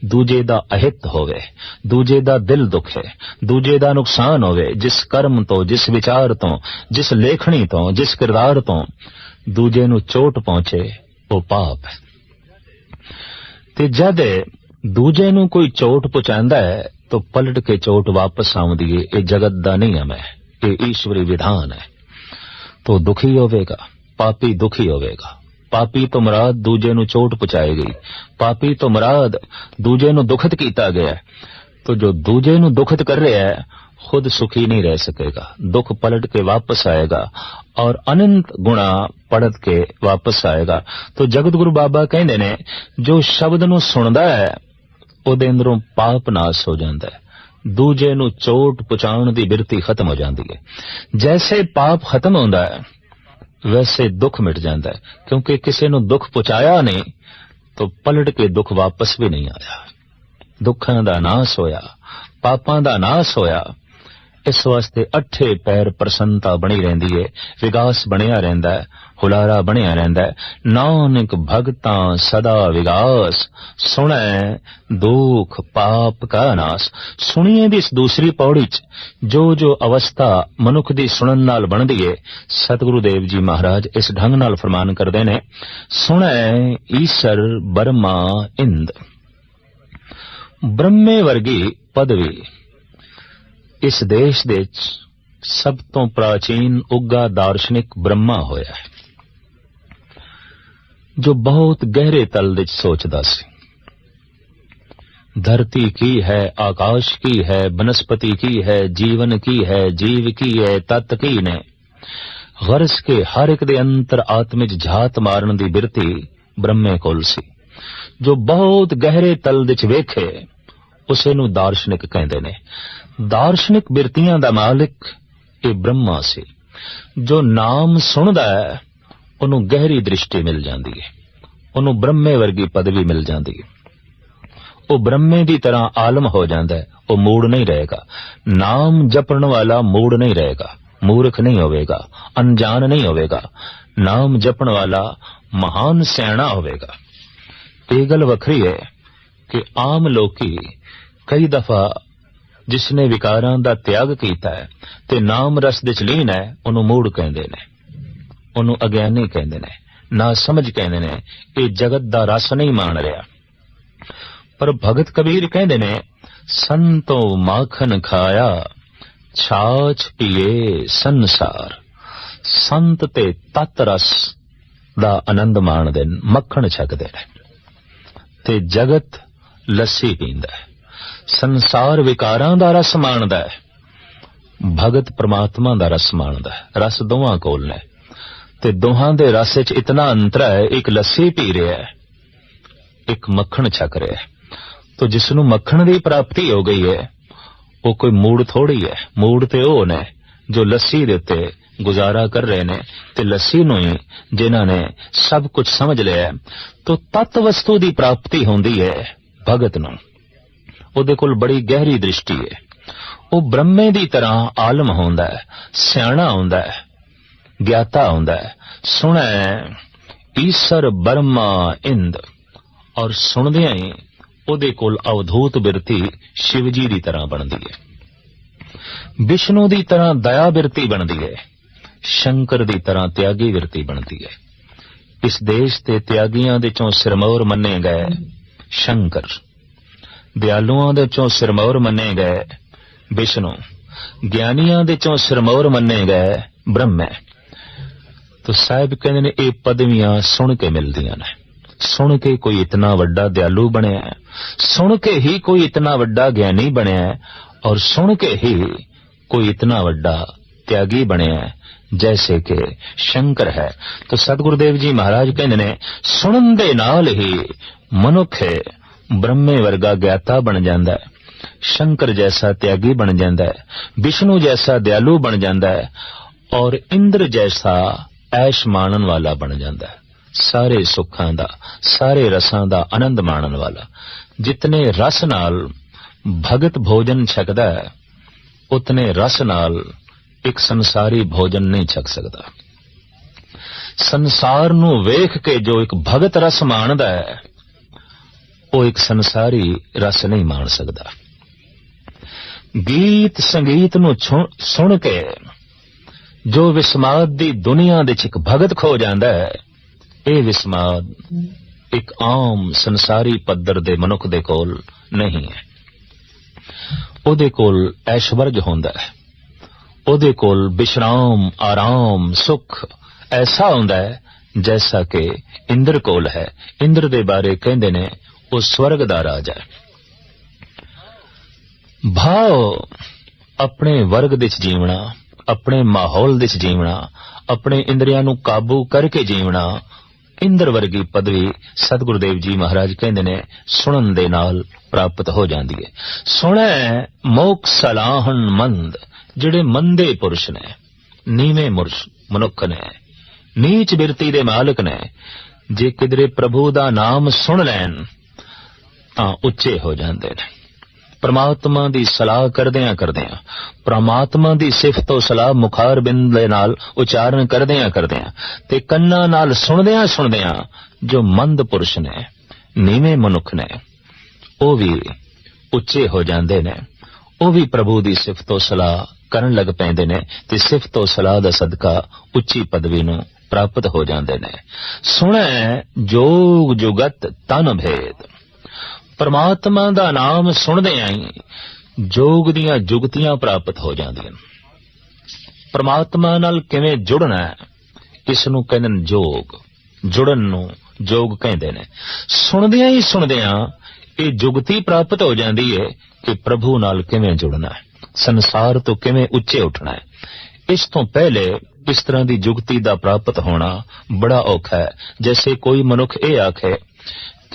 ਦੂਜੇ ਦਾ ਅਹਿਤ ਹੋਵੇ, ਦੂਜੇ ਦਾ ਦਿਲ ਦੁਖੇ, ਦੂਜੇ ਦਾ ਨੁਕਸਾਨ ਹੋਵੇ, ਜਿਸ ਕਰਮ ਤੋਂ, ਜਿਸ ਵਿਚਾਰ ਤੋਂ, ਜਿਸ ਲੇਖਣੀ ਤੋਂ, ਜਿਸ ਕਿਰਦਾਰ ਤੋਂ ਦੂਜੇ ਨੂੰ ਚੋਟ ਪਹੁੰਚੇ, ਉਹ ਪਾਪ ਹੈ। ਤੇ ਜਦ ਦੂਜੇ ਨੂੰ ਕੋਈ ਚੋਟ ਪਹੁੰਚਾਉਂਦਾ ਹੈ, ਤਾਂ ਪਲਟ ਕੇ ਚੋਟ ਵਾਪਸ ਆਉਂਦੀ ਹੈ ਇਹ ਜਗਤ ਦਾ ਨਿਯਮ ਹੈ, ਇਹ ਈਸ਼ਵਰੀ ਵਿਧਾਨ ਹੈ। ਤੋ ਦੁਖੀ ਹੋਵੇਗਾ, ਪਾਪੀ ਦੁਖੀ ਹੋਵੇਗਾ। ਪਾਪੀ ਤੋਂ ਮਰਾਦ ਦੂਜੇ ਨੂੰ ਚੋਟ ਪਹੁੰਚਾਈ ਗਈ। ਪਾਪੀ ਤੋਂ ਮਰਾਦ ਦੂਜੇ ਨੂੰ ਦੁਖਤ ਕੀਤਾ ਗਿਆ ਤੋ ਜੋ ਦੂਜੇ ਨੂੰ ਦੁਖਤ ਕਰ ਰਿਹਾ ਹੈ, ਖੁਦ ਸੁਖੀ ਨਹੀਂ ਰਹਿ ਸਕੇਗਾ। ਦੁੱਖ ਪਲਟ ਕੇ ਵਾਪਸ ਆਏਗਾ ਔਰ ਅਨੰਤ ਗੁਣਾ ਪੜਤ ਕੇ ਵਾਪਸ ਆਏਗਾ। ਤੋ ਜਗਤ ਗੁਰੂ ਬਾਬਾ ਕਹਿੰਦੇ ਨੇ, ਜੋ ਸ਼ਬਦ ਨੂੰ ਸੁਣਦਾ ਹੈ, ਉਹਦੇ ਅੰਦਰੋਂ ਪਾਪ ਨਾਸ ਹੋ ਜਾਂਦਾ ਹੈ। ਦੂਜੇ ਨੂੰ ਚੋਟ ਪਹੁੰਚਾਉਣ ਦੀ ਬਿਰਤੀ ਖਤਮ ਹੋ ਜਾਂਦੀ ਹੈ। ਜੈਸੇ ਪਾਪ ਖਤਮ ਹੁੰਦਾ ਹੈ ਵੈਸੇ ਦੁੱਖ ਮਿਟ ਜਾਂਦਾ ਹੈ ਕਿਉਂਕਿ ਕਿਸੇ ਨੂੰ ਦੁੱਖ ਪਹੁੰਚਾਇਆ ਨਹੀਂ ਤਾਂ ਪਲਟ ਕੇ ਦੁੱਖ ਵਾਪਸ ਵੀ ਨਹੀਂ ਆਇਆ ਦੁੱਖਾਂ ਦਾ ਨਾਸ ਹੋਇਆ ਪਾਪਾਂ ਦਾ ਨਾਸ ਹੋਇਆ ਇਸ ਵਾਸਤੇ ਅੱਠੇ ਪੈਰ ਪ੍ਰਸੰਨਤਾ ਬਣੀ ਰਹਿੰਦੀ ਹੈ ਵਿਗਾਸ ਬਣਿਆ ਰਹਿੰਦਾ ਹੈ ਹੁਲਾਰਾ ਬਣਿਆ ਰਹਿੰਦਾ ਨਾਨਕ ਭਗਤਾਂ ਸਦਾ ਵਿਗਾਸ, ਸੁਣੈ ਦੁਖ ਪਾਪ ਕਾ ਨਾਸ। ਸੁਣੀਏ ਦੀ ਇਸ ਦੂਸਰੀ ਪੌੜੀ ਚ, ਜੋ ਜੋ ਅਵਸਥਾ ਮਨੁੱਖ ਦੀ ਸੁਣਨ ਨਾਲ ਬਣਦੀ ਏ, ਸਤਿਗੁਰੂ ਦੇਵ ਜੀ ਮਹਾਰਾਜ ਇਸ ਢੰਗ ਨਾਲ ਫਰਮਾਨ ਕਰਦੇ ਨੇ, ਸੁਣੈ ਈਸ਼ਰ ਬਰਮਾ ਇੰਦ। ਬ੍ਰਹਮੇ ਵਰਗੀ ਪਦਵੀ, ਇਸ ਦੇਸ਼ ਦੇ ਸਭ ਤੋਂ ਪ੍ਰਾਚੀਨ ਉੱਗਾ ਦਾਰਸ਼ਨਿਕ ਬ੍ਰਹਮਾ ਹੋਇਆ ਹੈ। ਜੋ ਬਹੁਤ ਗਹਿਰੇ ਤਲ ਵਿੱਚ ਸੋਚਦਾ ਸੀ। ਧਰਤੀ ਕੀ ਹੈ, ਆਕਾਸ਼ ਕੀ ਹੈ, ਬਨਸਪਤੀ ਕੀ ਹੈ, ਜੀਵਨ ਕੀ ਹੈ, ਜੀਵ ਕੀ ਹੈ, ਤਤ ਕੀ ਨੇ? ਗਰਸ ਕੇ ਹਰ ਇੱਕ ਦੇ ਅੰਤਰ ਆਤਮਿਕ ਝਾਤ ਮਾਰਨ ਦੀ ਬਿਰਤੀ ਬ੍ਰਹਮੇ ਕੋਲ ਸੀ। ਜੋ ਬਹੁਤ ਗਹਿਰੇ ਤਲ ਵਿੱਚ ਵੇਖੇ, ਉਸੇ ਨੂੰ ਦਾਰਸ਼ਨਿਕ ਕਹਿੰਦੇ ਨੇ। ਦਾਰਸ਼ਨਿਕ ਬਿਰਤੀਆਂ ਦਾ ਮਾਲਕ ਇਹ ਬ੍ਰਹਮਾ ਸੀ। ਜੋ ਨਾਮ ਸੁਣਦਾ ਹੈ ਉਹਨੂੰ ਗਹਿਰੀ ਦ੍ਰਿਸ਼ਟੀ ਮਿਲ ਜਾਂਦੀ ਹੈ ਉਹਨੂੰ ਬ੍ਰਹਮੇ ਵਰਗੀ ਪਦਵੀ ਮਿਲ ਜਾਂਦੀ ਹੈ ਉਹ ਬ੍ਰਹਮੇ ਦੀ ਤਰ੍ਹਾਂ ਆਲਮ ਹੋ ਜਾਂਦਾ ਹੈ ਉਹ ਮੂੜ ਨਹੀਂ ਰਹੇਗਾ। ਨਾਮ ਜਪਣ ਵਾਲਾ ਮੂੜ ਨਹੀਂ ਰਹੇਗਾ। ਮੂਰਖ ਨਹੀਂ ਹੋਵੇਗਾ। ਅਣਜਾਣ ਨਹੀਂ ਹੋਵੇਗਾ। ਨਾਮ ਜਪਣ ਵਾਲਾ ਮਹਾਨ ਸਿਆਣਾ ਹੋਵੇਗਾ। ਇਹ ਗੱਲ ਵੱਖਰੀ ਹੈ ਕਿ ਆਮ ਲੋਕੀ ਕਈ ਦਫਾ ਜਿਸਨੇ ਵਿਕਾਰਾਂ ਦਾ ਤਿਆਗ ਕੀਤਾ ਹੈ ਤੇ ਨਾਮ ਰਸ ਦੇ ਚ ਲੀਨ ਹੈ ਉਹਨੂੰ ਮੂੜ ਕਹਿੰਦੇ ਨੇ। ਉਹਨੂੰ ਅਗਿਆਨੀ ਕਹਿੰਦੇ ਨੇ, ਨਾ ਸਮਝ ਕਹਿੰਦੇ ਨੇ, ਇਹ ਜਗਤ ਦਾ ਰਸ ਨਹੀਂ ਮਾਣ ਰਿਹਾ। ਪਰ ਭਗਤ ਕਬੀਰ ਕਹਿੰਦੇ ਨੇ, ਸੰਤੋ ਮਾਖਨ ਖਾਇਆ, ਛਾਛ ਪੀਏ ਸੰਸਾਰ। ਸੰਤ ਤੇ ਤਤ ਰਸ ਦਾ ਆਨੰਦ ਮਾਣਦੇ ਨੇ, ਮੱਖਣ ਛਕਦੇ ਨੇ। ਤੇ ਜਗਤ ਲੱਸੀ ਪੀਂਦਾ ਹੈ। ਸੰਸਾਰ ਵਿਕਾਰਾਂ ਦਾ ਰਸ ਮਾਣਦਾ ਹੈ। ਭਗਤ ਪ੍ਰਮਾਤਮਾ ਦਾ ਰਸ ਮਾਣਦਾ ਹੈ। ਰਸ ਦੋਵਾਂ ਕੋਲ ਨੇ। ਤੇ ਦੋਹਾਂ ਦੇ ਰਸ ਵਿੱਚ ਇਤਨਾ ਅੰਤਰ ਹੈ, ਇੱਕ ਲੱਸੀ ਪੀ ਰਿਹਾ ਹੈ, ਇੱਕ ਮੱਖਣ ਛਕ ਰਿਹਾ ਹੈ। ਤੋ ਜਿਸ ਨੂੰ ਮੱਖਣ ਦੀ ਪ੍ਰਾਪਤੀ ਹੋ ਗਈ ਹੈ, ਉਹ ਕੋਈ ਮੂੜ ਥੋੜੀ ਹੈ, ਮੂੜ ਤੇ ਉਹ ਨੇ ਜੋ ਲੱਸੀ ਦੇ ਉੱਤੇ ਗੁਜ਼ਾਰਾ ਕਰ ਰਹੇ ਨੇ ਤੇ ਲੱਸੀ ਨੂੰ ਹੀ ਜਿਨ੍ਹਾਂ ਨੇ ਸਭ ਕੁਝ ਸਮਝ ਲਿਆ ਤੋ ਤਤ ਵਸਤੂ ਦੀ ਪ੍ਰਾਪਤੀ ਹੁੰਦੀ ਹੈ ਭਗਤ ਨੂੰ। ਉਹਦੇ ਕੋਲ ਬੜੀ ਗਹਿਰੀ ਦ੍ਰਿਸ਼ਟੀ ਹੈ। ਉਹ ਬ੍ਰਹਮੇ ਦੀ ਤਰ੍ਹਾਂ ਆਲਮ ਹੁੰਦਾ ਹੈ, ਸਿਆਣਾ ਹੁੰਦਾ ਹੈ, ਗਿਆਤਾ ਹੁੰਦਾ ਹੈ ਸੁਣੈ, ਈਸ਼ਰ ਬਰਮਾ ਇੰਦ। ਔਰ ਸੁਣਦਿਆਂ ਹੀ ਉਹਦੇ ਕੋਲ ਅਵਧੂਤ ਬਿਰਤੀ ਸ਼ਿਵ ਜੀ ਦੀ ਤਰ੍ਹਾਂ ਬਣਦੀ ਹੈ। ਵਿਸ਼ਨੂੰ ਦੀ ਤਰ੍ਹਾਂ ਦਇਆ ਬਿਰਤੀ ਬਣਦੀ ਹੈ। ਸ਼ੰਕਰ ਦੀ ਤਰ੍ਹਾਂ ਤਿਆਗੀ ਬਿਰਤੀ ਬਣਦੀ ਹੈ। ਇਸ ਦੇਸ਼ ਦੇ ਤਿਆਗੀਆਂ ਦੇ ਚੋਂ ਸਿਰਮੌਰ ਮੰਨੇ ਗਏ ਸ਼ੰਕਰ। ਦਿਆਲੂਆਂ ਦੇ ਚੋਂ ਸਿਰਮੌਰ ਮੰਨੇ ਗਏ ਵਿਸ਼ਨੂੰ। ਗਿਆਨੀਆਂ ਦੇ ਚੋਂ ਸਿਰਮੌਰ ਮੰਨੇ ਗਏ ਬ੍ਰਹਮਾ। ਤੋ ਸਾਹਿਬ ਕਹਿੰਦੇ ਨੇ, ਇਹ ਪਦਵੀਆਂ ਸੁਣ ਕੇ ਮਿਲਦੀਆਂ ਨੇ। ਸੁਣ ਕੇ ਕੋਈ ਇਤਨਾ ਵੱਡਾ ਦਿਆਲੂ ਬਣਿਆ ਹੈ। ਸੁਣ ਕੇ ਹੀ ਕੋਈ ਇਤਨਾ ਵੱਡਾ ਗਿਆਨੀ ਬਣਿਆ ਹੈ। ਔਰ ਸੁਣ ਕੇ ਹੀ ਕੋਈ ਇਤਨਾ ਵੱਡਾ ਤਿਆਗੀ ਬਣਿਆ ਹੈ, ਜੈਸੇ ਕਿ ਸ਼ੰਕਰ ਹੈ। ਤੋ ਸਤਿਗੁਰਦੇਵ ਜੀ ਮਹਾਰਾਜ ਕਹਿੰਦੇ ਨੇ, ਸੁਣਨ ਦੇ ਨਾਲ ਹੀ ਮਨੁੱਖ ਬ੍ਰਹਮੇ ਵਰਗਾ ਗਿਆਤਾ ਬਣ ਜਾਂਦਾ ਹੈ। ਸ਼ੰਕਰ ਜੈਸਾ ਤਿਆਗੀ ਬਣ ਜਾਂਦਾ ਹੈ। ਵਿਸ਼ਨੂੰ ਜੈਸਾ ਦਿਆਲੂ ਬਣ ਜਾਂਦਾ ਹੈ। ਔਰ ਇੰਦਰ ਜੈਸਾ ਐਸ਼ ਮਾਣਨ ਵਾਲਾ ਬਣ ਜਾਂਦਾ ਹੈ। ਸਾਰੇ ਸੁੱਖਾਂ ਦਾ, ਸਾਰੇ ਰਸਾਂ ਦਾ ਆਨੰਦ ਮਾਣਨ ਵਾਲਾ। ਜਿਤਨੇ ਰਸ ਨਾਲ ਭਗਤ ਭੋਜਨ ਛਕਦਾ ਹੈ, ਉਤਨੇ ਰਸ ਨਾਲ ਇੱਕ ਸੰਸਾਰੀ ਭੋਜਨ ਨਹੀਂ ਛਕ ਸਕਦਾ। ਸੰਸਾਰ ਨੂੰ ਵੇਖ ਕੇ ਜੋ ਇੱਕ ਭਗਤ ਰਸ ਮਾਣਦਾ ਹੈ, ਉਹ ਇੱਕ ਸੰਸਾਰੀ ਰਸ ਨਹੀਂ ਮਾਣ ਸਕਦਾ। ਗੀਤ ਸੰਗੀਤ ਨੂੰ ਸੁਣ ਕੇ ਜੋ ਵਿਸਮਾਦ ਦੀ ਦੁਨੀਆ ਦੇ ਚ ਇੱਕ ਭਗਤ ਖੋ ਜਾਂਦਾ ਹੈ, ਇਹ ਵਿਸਮਾਦ ਇੱਕ ਆਮ ਸੰਸਾਰੀ ਪੱਧਰ ਦੇ ਮਨੁੱਖ ਦੇ ਕੋਲ ਨਹੀਂ ਹੈ। ਉਹਦੇ ਕੋਲ ਐਸ਼ਵਰਜ ਹੁੰਦਾ ਹੈ। ਉਹਦੇ ਕੋਲ ਬਿਸ਼ਰਾਮ ਆਰਾਮ, ਸੁਖ ਐਸਾ ਹੁੰਦਾ ਹੈ ਜੈਸਾ ਕਿ ਇੰਦਰ ਕੋਲ ਹੈ। ਇੰਦਰ ਦੇ ਬਾਰੇ ਕਹਿੰਦੇ ਨੇ, ਉਹ ਸਵਰਗ ਦਾ ਰਾਜਾ ਹੈ। ਭਾਵ ਆਪਣੇ ਵਰਗ ਦੇ ਵਿੱਚ ਜੀਵਣਾ ਆਪਣੇ ਮਾਹੌਲ ਦੇ ਵਿੱਚ ਜੀਵਣਾ, ਆਪਣੇ ਇੰਦਰੀਆਂ ਨੂੰ ਕਾਬੂ ਕਰਕੇ ਜੀਵਣਾ, ਇੰਦਰ ਵਰਗੀ ਪਦਵੀ ਸਤਿਗੁਰਦੇਵ ਜੀ ਮਹਾਰਾਜ ਕਹਿੰਦੇ ਨੇ, ਸੁਣਨ ਦੇ ਨਾਲ ਪ੍ਰਾਪਤ ਹੋ ਜਾਂਦੀ ਹੈ। ਸੁਣੈ ਮੋਖ ਸਲਾਹਨ ਮੰਦ, ਜਿਹੜੇ ਮੰਦੇ ਪੁਰਸ਼ ਨੇ, ਨੀਵੇਂ ਮੁਰਸ਼ ਮਨੁੱਖ ਨੇ, ਨੀਚ ਬਿਰਤੀ ਦੇ ਮਾਲਕ ਨੇ, ਜੇ ਕਿਦਰੇ ਪ੍ਰਭੂ ਦਾ ਨਾਮ ਸੁਣ ਲੈਣ, ਤਾਂ ਉੱਚੇ ਹੋ ਜਾਂਦੇ ਨੇ। ਪ੍ਰਮਾਤਮਾ ਦੀ ਸਲਾਹ ਕਰਦਿਆਂ ਕਰਦਿਆਂ, ਪ੍ਰਮਾਤਮਾ ਦੀ ਸਿਫਤ ਤੋਂ ਸਲਾਹ ਮੁਖਾਰ ਬਿੰਦ ਦੇ ਨਾਲ ਉਚਾਰਨ ਕਰਦਿਆਂ ਕਰਦਿਆਂ ਤੇ ਕੰਨਾਂ ਨਾਲ ਸੁਣਦਿਆਂ ਸੁਣਦਿਆਂ ਜੋ ਮੰਦ ਪੁਰਸ਼ ਨੇ, ਨੀਵੇਂ ਮਨੁੱਖ ਨੇ, ਉਹ ਵੀ ਉੱਚੇ ਹੋ ਜਾਂਦੇ ਨੇ, ਉਹ ਵੀ ਪ੍ਰਭੂ ਦੀ ਸਿਫਤ ਤੋਂ ਸਲਾਹ ਕਰਨ ਲੱਗ ਪੈਂਦੇ ਨੇ ਤੇ ਸਿਫਤ ਤੋਂ ਸਲਾਹ ਦਾ ਸਦਕਾ ਉੱਚੀ ਪਦਵੀ ਨੂੰ ਪ੍ਰਾਪਤ ਹੋ ਜਾਂਦੇ ਨੇ। ਸੁਣੈ ਜੋਗ ਜੁਗਤ ਤਨ ਭੇਦ। ਪਰਮਾਤਮਾ ਦਾ ਨਾਮ ਸੁਣਦੇ ਆਂ ਜੋਗ ਦੀਆਂ ਜੁਗਤੀਆਂ ਪ੍ਰਾਪਤ ਹੋ ਜਾਂਦੀਆਂ ਪਰਮਾਤਮਾ ਨਾਲ ਕਿਵੇਂ ਜੁੜਨਾ ਹੈ ਇਸ ਨੂੰ ਕਹਿੰਦੇ ਨੇ ਜੋਗ। ਜੁੜਨ ਨੂੰ ਜੋਗ ਕਹਿੰਦੇ ਨੇ। ਸੁਣਦਿਆਂ ਹੀ ਸੁਣਦਿਆਂ ਇਹ ਜੁਗਤੀ ਪ੍ਰਾਪਤ ਹੋ ਜਾਂਦੀ ਹੈ ਕਿ ਪ੍ਰਭੂ ਨਾਲ ਕਿਵੇਂ ਜੁੜਨਾ ਹੈ, ਸੰਸਾਰ ਤੋਂ ਕਿਵੇਂ ਉੱਚੇ ਉੱਠਣਾ ਹੈ। ਇਸ ਤੋਂ ਪਹਿਲੇ ਇਸ ਤਰ੍ਹਾਂ ਦੀ ਜੁਗਤੀ ਦਾ ਪ੍ਰਾਪਤ ਹੋਣਾ ਬੜਾ ਔਖਾ ਹੈ। ਜੈਸੇ ਕੋਈ ਮਨੁੱਖ ਇਹ ਆਖੇ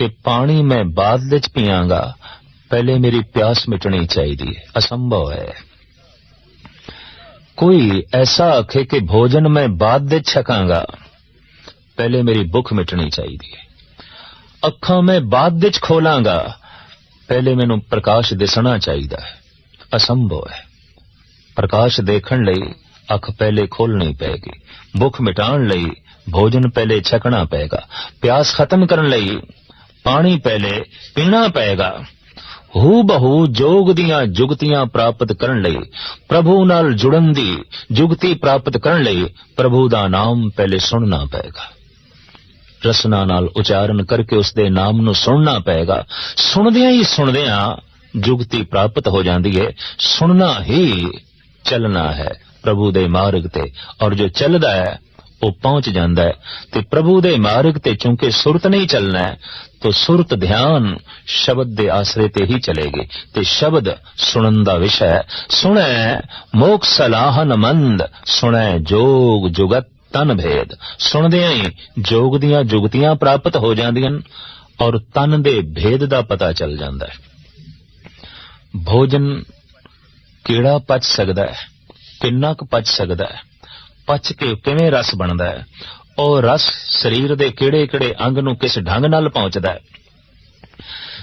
ਕਿ ਪਾਣੀ ਮੈਂ ਬਾਅਦ ਵਿੱਚ ਪੀਵਾਂਗਾ ਪਹਿਲੇ ਮੇਰੀ ਪਿਆਸ ਮਿਟਣੀ ਚਾਹੀਦੀ ਹੈ, ਅਸੰਭਵ ਹੈ। ਕੋਈ ਐਸਾ ਆਖੇ ਕਿ ਭੋਜਨ ਮੈਂ ਬਾਅਦ ਵਿੱਚ ਛਕਾਂਗਾ, ਪਹਿਲੇ ਮੇਰੀ ਭੁੱਖ ਮਿਟਣੀ ਚਾਹੀਦੀ ਹੈ। ਅੱਖਾਂ ਮੈਂ ਬਾਅਦ ਵਿੱਚ ਖੋਲਾਂਗਾ, ਪਹਿਲੇ ਮੈਨੂੰ ਪ੍ਰਕਾਸ਼ ਦਿਸਣਾ ਚਾਹੀਦਾ ਹੈ, ਅਸੰਭਵ ਹੈ। ਪ੍ਰਕਾਸ਼ ਦੇਖਣ ਲਈ ਅੱਖ ਪਹਿਲੇ ਖੋਲਣੀ ਪਏਗੀ, ਭੁੱਖ ਮਿਟਾਉਣ ਲਈ ਭੋਜਨ ਪਹਿਲੇ ਛਕਣਾ ਪਏਗਾ, ਪਿਆਸ ਖਤਮ ਕਰਨ ਲਈ ਪਾਣੀ ਪਹਿਲੇ ਪੀਣਾ ਪਏਗਾ। ਹੂ ਬਹੂ ਜੋਗ ਦੀਆਂ ਜੁਗਤੀਆਂ ਪ੍ਰਾਪਤ ਕਰਨ ਲਈ, ਪ੍ਰਭੂ ਨਾਲ ਜੁੜਨ ਦੀ ਜੁਗਤੀ ਪ੍ਰਾਪਤ ਕਰਨ ਲਈ ਪ੍ਰਭੂ ਦਾ ਨਾਮ ਪਹਿਲੇ ਸੁਣਨਾ ਪਏਗਾ। ਰਸਨਾ ਨਾਲ ਉਚਾਰਨ ਕਰਕੇ ਉਸ ਦੇ ਨਾਮ ਨੂੰ ਸੁਣਨਾ ਪਏਗਾ। ਸੁਣਦਿਆਂ ਹੀ ਸੁਣਦਿਆਂ ਜੁਗਤੀ ਪ੍ਰਾਪਤ ਹੋ ਜਾਂਦੀ ਹੈ ਸੁਣਨਾ ਹੀ ਚੱਲਣਾ ਹੈ। ਪ੍ਰਭੂ ਦੇ ਮਾਰਗ ਤੇ ਔਰ ਜੋ ਚੱਲਦਾ ਹੈ ਉਹ ਪਹੁੰਚ ਜਾਂਦਾ ਹੈ ਤੇ ਪ੍ਰਭੂ ਦੇ ਮਾਰਗ ਤੇ ਚੁੰਕੇ ਸੁਰਤ ਨਹੀਂ ਚੱਲਣਾ ਹੈ, ਤੋ ਸੁਰਤ ਧਿਆਨ ਸ਼ਬਦ ਦੇ ਆਸਰੇ ਤੇ ਹੀ ਚਲੇਗੀ ਤੇ ਸ਼ਬਦ ਸੁਣਨ ਦਾ ਵਿਸ਼ਾ ਹੈ। ਸੁਣੈ ਮੋਖ ਸਲਾਹਨ ਮੰਦ, ਸੁਣੈ ਜੋਗ ਜੁਗਤ ਤਨ ਭੇਦ। ਸੁਣਦਿਆਂ ਹੀ ਜੋਗ ਦੀਆਂ ਜੁਗਤੀਆਂ ਪ੍ਰਾਪਤ ਹੋ ਜਾਂਦੀਆਂ ਔਰ ਤਨ ਦੇ ਭੇਦ ਦਾ ਪਤਾ ਚੱਲ ਜਾਂਦਾ ਹੈ। ਭੋਜਨ ਕਿਹੜਾ ਪਚ ਸਕਦਾ ਹੈ? ਕਿੰਨਾ ਕੁ ਪਚ ਸਕਦਾ ਹੈ? ਪਚ ਕੇ ਕਿਵੇਂ ਰਸ ਬਣਦਾ ਹੈ? ਉਹ ਰਸ ਸਰੀਰ ਦੇ ਕਿਹੜੇ-ਕਿਹੜੇ ਅੰਗ ਨੂੰ ਕਿਸ ਢੰਗ ਨਾਲ ਪਹੁੰਚਦਾ ਹੈ?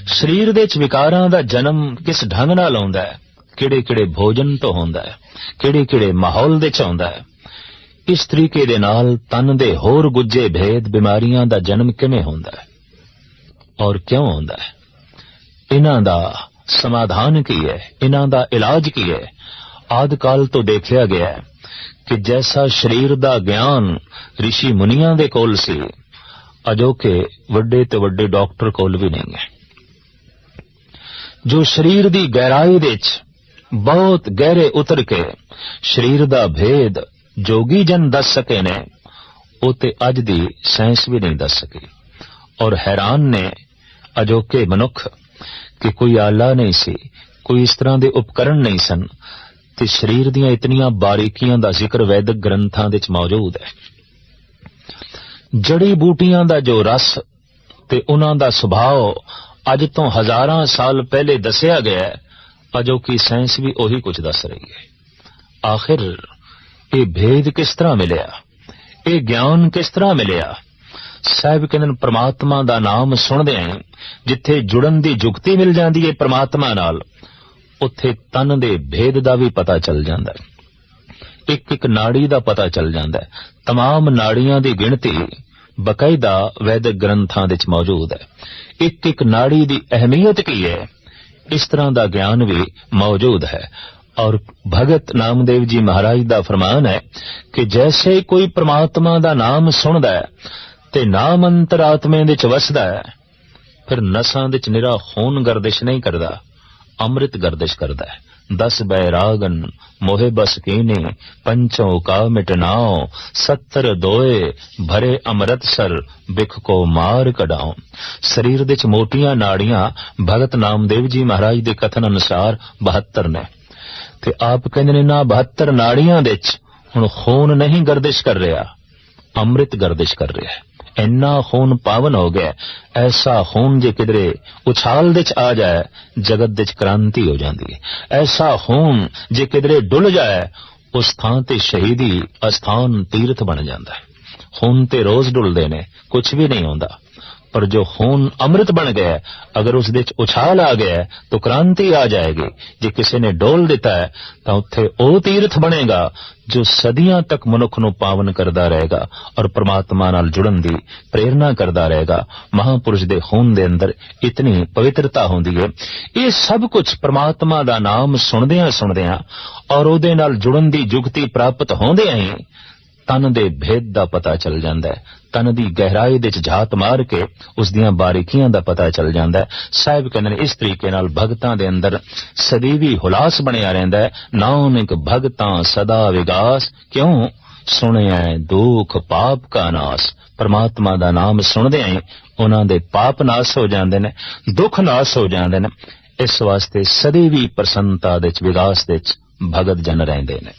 ਸਰੀਰ ਦੇ ਚ ਵਿਕਾਰਾਂ ਦਾ ਜਨਮ ਕਿਸ ਢੰਗ ਨਾਲ ਆਉਂਦਾ ਹੈ? ਕਿਹੜੇ-ਕਿਹੜੇ ਭੋਜਨ ਤੋਂ ਹੁੰਦਾ ਹੈ? ਕਿਹੜੇ-ਕਿਹੜੇ ਮਾਹੌਲ ਦੇ ਚ ਆਉਂਦਾ ਹੈ? ਇਸ ਤਰੀਕੇ ਦੇ ਨਾਲ ਤਨ ਦੇ ਹੋਰ ਗੁੱਜੇ ਭੇਦ ਬਿਮਾਰੀਆਂ ਦਾ ਜਨਮ ਕਿਵੇਂ ਹੁੰਦਾ ਹੈ? ਔਰ ਕਿਉਂ ਹੁੰਦਾ ਹੈ? ਇਹਨਾਂ ਦਾ ਸਮਾਧਾਨ ਕੀ ਹੈ? ਇਹਨਾਂ ਦਾ ਇਲਾਜ ਕੀ ਹੈ? ਆਦਿ ਕਾਲ ਤੋਂ ਦੇਖਿਆ ਗਿਆ ਹੈ। ਕਿ ਜੈਸਾ ਸਰੀਰ ਦਾ ਗਿਆਨ ઋષਿ ਮੁਨੀਆਂ ਦੇ ਕੋਲ ਸੀ, ਅਜੋਕੇ ਵੱਡੇ ਤੇ ਵੱਡੇ ਡਾਕਟਰ ਕੋਲ ਵੀ ਨਹੀਂ ਹੈ ਜੋ ਸਰੀਰ ਦੀ ਗਹਿਰਾਈ ਵਿੱਚ ਬਹੁਤ ਗਹਿਰੇ ਉਤਰ ਕੇ ਸਰੀਰ ਦਾ ਭੇਦ ਜੋਗੀ ਜਨ ਦੱਸ ਸਕੇ ਨੇ, ਉਹ ਤੇ ਅੱਜ ਦੀ ਸਾਇੰਸ ਵੀ ਨਹੀਂ ਦੱਸ ਸਕੀ। ਔਰ ਹੈਰਾਨ ਨੇ ਅਜੋਕੇ ਮਨੁੱਖ ਕਿ ਕੋਈ ਆਲਾ ਨਹੀਂ ਸੀ, ਕੋਈ ਇਸ ਤਰ੍ਹਾਂ ਦੇ ਉਪਕਰਣ ਨਹੀਂ ਸਨ ਤੇ ਸਰੀਰ ਦੀਆਂ ਇਤਨੀਆਂ ਬਾਰੀਕੀਆਂ ਦਾ ਜ਼ਿਕਰ ਵੈਦਿਕ ਗ੍ਰੰਥਾਂ ਵਿੱਚ ਮੌਜੂਦ ਹੈ। ਜੜੀ ਬੂਟੀਆਂ ਦਾ ਜੋ ਰਸ ਤੇ ਉਹਨਾਂ ਦਾ ਸੁਭਾਅ ਅੱਜ ਤੋਂ ਹਜ਼ਾਰਾਂ ਸਾਲ ਪਹਿਲੇ ਦੱਸਿਆ ਗਿਆ ਹੈ ਅਜੋ ਕੀ ਸਾਇੰਸ ਵੀ ਉਹੀ ਕੁਝ ਦੱਸ ਰਹੀ ਹੈ। ਆਖਿਰ ਇਹ ਭੇਦ ਕਿਸ ਤਰ੍ਹਾਂ ਮਿਲਿਆ? ਇਹ ਗਿਆਨ ਕਿਸ ਤਰ੍ਹਾਂ ਮਿਲਿਆ? ਸਾਹਿਬ ਕਹਿੰਦੇ ਨੇ, ਪ੍ਰਮਾਤਮਾ ਦਾ ਨਾਮ ਸੁਣਦੇ ਆਂ, ਜਿੱਥੇ ਜੁੜਨ ਦੀ ਜੁਗਤੀ ਮਿਲ ਜਾਂਦੀ ਹੈ ਪ੍ਰਮਾਤਮਾ ਨਾਲ। ਉੱਥੇ ਤਨ ਦੇ ਭੇਦ ਦਾ ਵੀ ਪਤਾ ਚੱਲ ਜਾਂਦਾ ਹੈ ਇੱਕ ਇੱਕ ਨਾੜੀ ਦਾ ਪਤਾ ਚੱਲ ਜਾਂਦਾ ਹੈ तमाम ਨਾੜੀਆਂ ਦੀ ਗਿਣਤੀ ਬਕਾਇਦਾ ਵੈਦਿਕ ਗ੍ਰੰਥਾਂ ਵਿੱਚ ਮੌਜੂਦ ਹੈ ਇੱਕ ਇੱਕ ਨਾੜੀ ਦੀ ਅਹਿਮੀਅਤ ਕੀ ਹੈ ਇਸ ਤਰ੍ਹਾਂ ਦਾ ਗਿਆਨ ਵੀ ਮੌਜੂਦ ਹੈ ਔਰ ਭਗਤ ਨਾਮਦੇਵ ਜੀ ਮਹਾਰਾਜ ਦਾ ਫਰਮਾਨ ਹੈ ਕਿ ਜੈਸੇ ਕੋਈ ਪ੍ਰਮਾਤਮਾ ਦਾ ਨਾਮ ਸੁਣਦਾ ਹੈ ਤੇ ਨਾਮ ਅੰਤਰਾਤਮੇ ਵਿੱਚ ਵਸਦਾ ਹੈ ਫਿਰ ਨਸਾਂ ਵਿੱਚ ਨਿਰਾ ਖੂਨ ਗਰਦਿਸ਼ ਨਹੀਂ ਕਰਦਾ ਅੰਮ੍ਰਿਤ ਗਰਦਿਸ਼ ਕਰਦਾ ਹੈ। ਦਸ ਬੈਰਾਗਨ ਮੋਹਿ ਬਸ ਕੀਨੇ, ਪੰਚੋਂ ਕਾ ਮਿਟਨਾਓ ਸੱਤਰ ਦੋਏ ਭਰੇ ਅੰਮ੍ਰਿਤਸਰ ਬਿਖ ਕੋ ਮਾਰ ਕਢਾਓ ਸਰੀਰ ਦੇ ਚ ਮੋਟੀਆਂ ਨਾੜੀਆਂ ਭਗਤ ਨਾਮਦੇਵ ਜੀ ਮਹਾਰਾਜ ਦੇ ਕਥਨ ਅਨੁਸਾਰ 72 ਨੇ। ਤੇ ਆਪ ਕਹਿੰਦੇ ਨੇ, ਨਾ 72 ਨਾੜੀਆਂ ਦੇ ਵਿੱਚ ਹੁਣ ਖੂਨ ਨਹੀਂ ਗਰਦਿਸ਼ ਕਰ ਰਿਹਾ, ਅੰਮ੍ਰਿਤ ਗਰਦਿਸ਼ ਕਰ ਰਿਹਾ ਹੈ। ਇੰਨਾ ਖੂਨ ਪਾਵਨ ਹੋ ਗਿਆ, ਐਸਾ ਖੂਨ ਜੇ ਕਿਧਰੇ ਉਛਾਲ ਦੇ ਚ ਆ ਜਾਏ, ਜਗਤ ਦੇ ਚ ਕ੍ਰਾਂਤੀ ਹੋ ਜਾਂਦੀ ਹੈ। ਐਸਾ ਖੂਨ ਜੇ ਕਿਧਰੇ ਡੁੱਲ ਜਾਏ, ਉਸ ਥਾਂ ਤੇ ਸ਼ਹੀਦੀ ਅਸਥਾਨ ਤੀਰਥ ਬਣ ਜਾਂਦਾ ਹੈ। ਖੂਨ ਤੇ ਰੋਜ਼ ਡੁੱਲਦੇ ਨੇ ਕੁਝ ਵੀ ਨਹੀਂ ਹੁੰਦਾ। ਪਰ ਜੋ ਖੂਨ ਅੰਮ੍ਰਿਤ ਬਣ ਗਿਆ ਹੈ, ਅਗਰ ਉਸ ਦੇ ਚ ਉਛਾਲ ਆ ਗਿਆ ਤਾਂ ਕ੍ਰਾਂਤੀ ਆ ਜਾਏਗੀ। ਜੇ ਕਿਸੇ ਨੇ ਡੋਲ ਦਿੱਤਾ ਹੈ ਤਾਂ ਉੱਥੇ ਉਹ ਤੀਰਥ ਬਣੇਗਾ ਜੋ ਸਦੀਆਂ ਤੱਕ ਮਨੁੱਖ ਨੂੰ ਪਾਵਨ ਕਰਦਾ ਰਹੇਗਾ ਔਰ ਪ੍ਰਮਾਤਮਾ ਨਾਲ ਜੁੜਨ ਦੀ ਪ੍ਰੇਰਣਾ ਕਰਦਾ ਰਹੇਗਾ। ਮਹਾਪੁਰਸ਼ ਦੇ ਖੂਨ ਦੇ ਅੰਦਰ ਇਤਨੀ ਪਵਿੱਤਰਤਾ ਹੁੰਦੀ ਹੈ। ਇਹ ਸਭ ਕੁਝ ਪ੍ਰਮਾਤਮਾ ਦਾ ਨਾਮ ਸੁਣਦਿਆਂ ਸੁਣਦਿਆਂ ਔਰ ਉਹਦੇ ਨਾਲ ਜੁੜਨ ਦੀ ਯੁਗਤੀ ਪ੍ਰਾਪਤ ਹੁੰਦਿਆਂ ਹੀ ਤਨ ਦੇ ਭੇਦ ਦਾ ਪਤਾ ਚੱਲ ਜਾਂਦਾ ਹੈ। ਤਨ ਦੀ ਗਹਿਰਾਈ ਦੇ ਚ ਝਾਤ ਮਾਰ ਕੇ ਉਸ ਦੀਆਂ ਬਾਰੀਕੀਆਂ ਦਾ ਪਤਾ ਚੱਲ ਜਾਂਦਾ ਹੈ। ਸਾਹਿਬ ਕਹਿੰਦੇ ਨੇ, ਇਸ ਤਰੀਕੇ ਨਾਲ ਭਗਤਾਂ ਦੇ ਅੰਦਰ ਸਦੀਵੀ ਹੁਲਾਸ ਬਣਿਆ ਰਹਿੰਦਾ ਹੈ। ਨਾਨਕ ਭਗਤਾਂ ਸਦਾ ਵਿਗਾਸ, ਕਿਉਂ? ਸੁਣਿਆ ਦੁੱਖ ਪਾਪ ਕਾ ਨਾਸ। ਪਰਮਾਤਮਾ ਦਾ ਨਾਮ ਸੁਣਦੇ ਹੀ ਉਹਨਾਂ ਦੇ ਪਾਪ ਨਾਸ ਹੋ ਜਾਂਦੇ ਨੇ, ਦੁੱਖ ਨਾਸ ਹੋ ਜਾਂਦੇ ਨੇ। ਇਸ ਵਾਸਤੇ ਸਦੀਵੀ ਪ੍ਰਸੰਨਤਾ ਦੇ ਚ ਵਿਗਾਸ ਦੇ ਚ ਭਗਤ ਜਨ ਰਹਿੰਦੇ ਨੇ।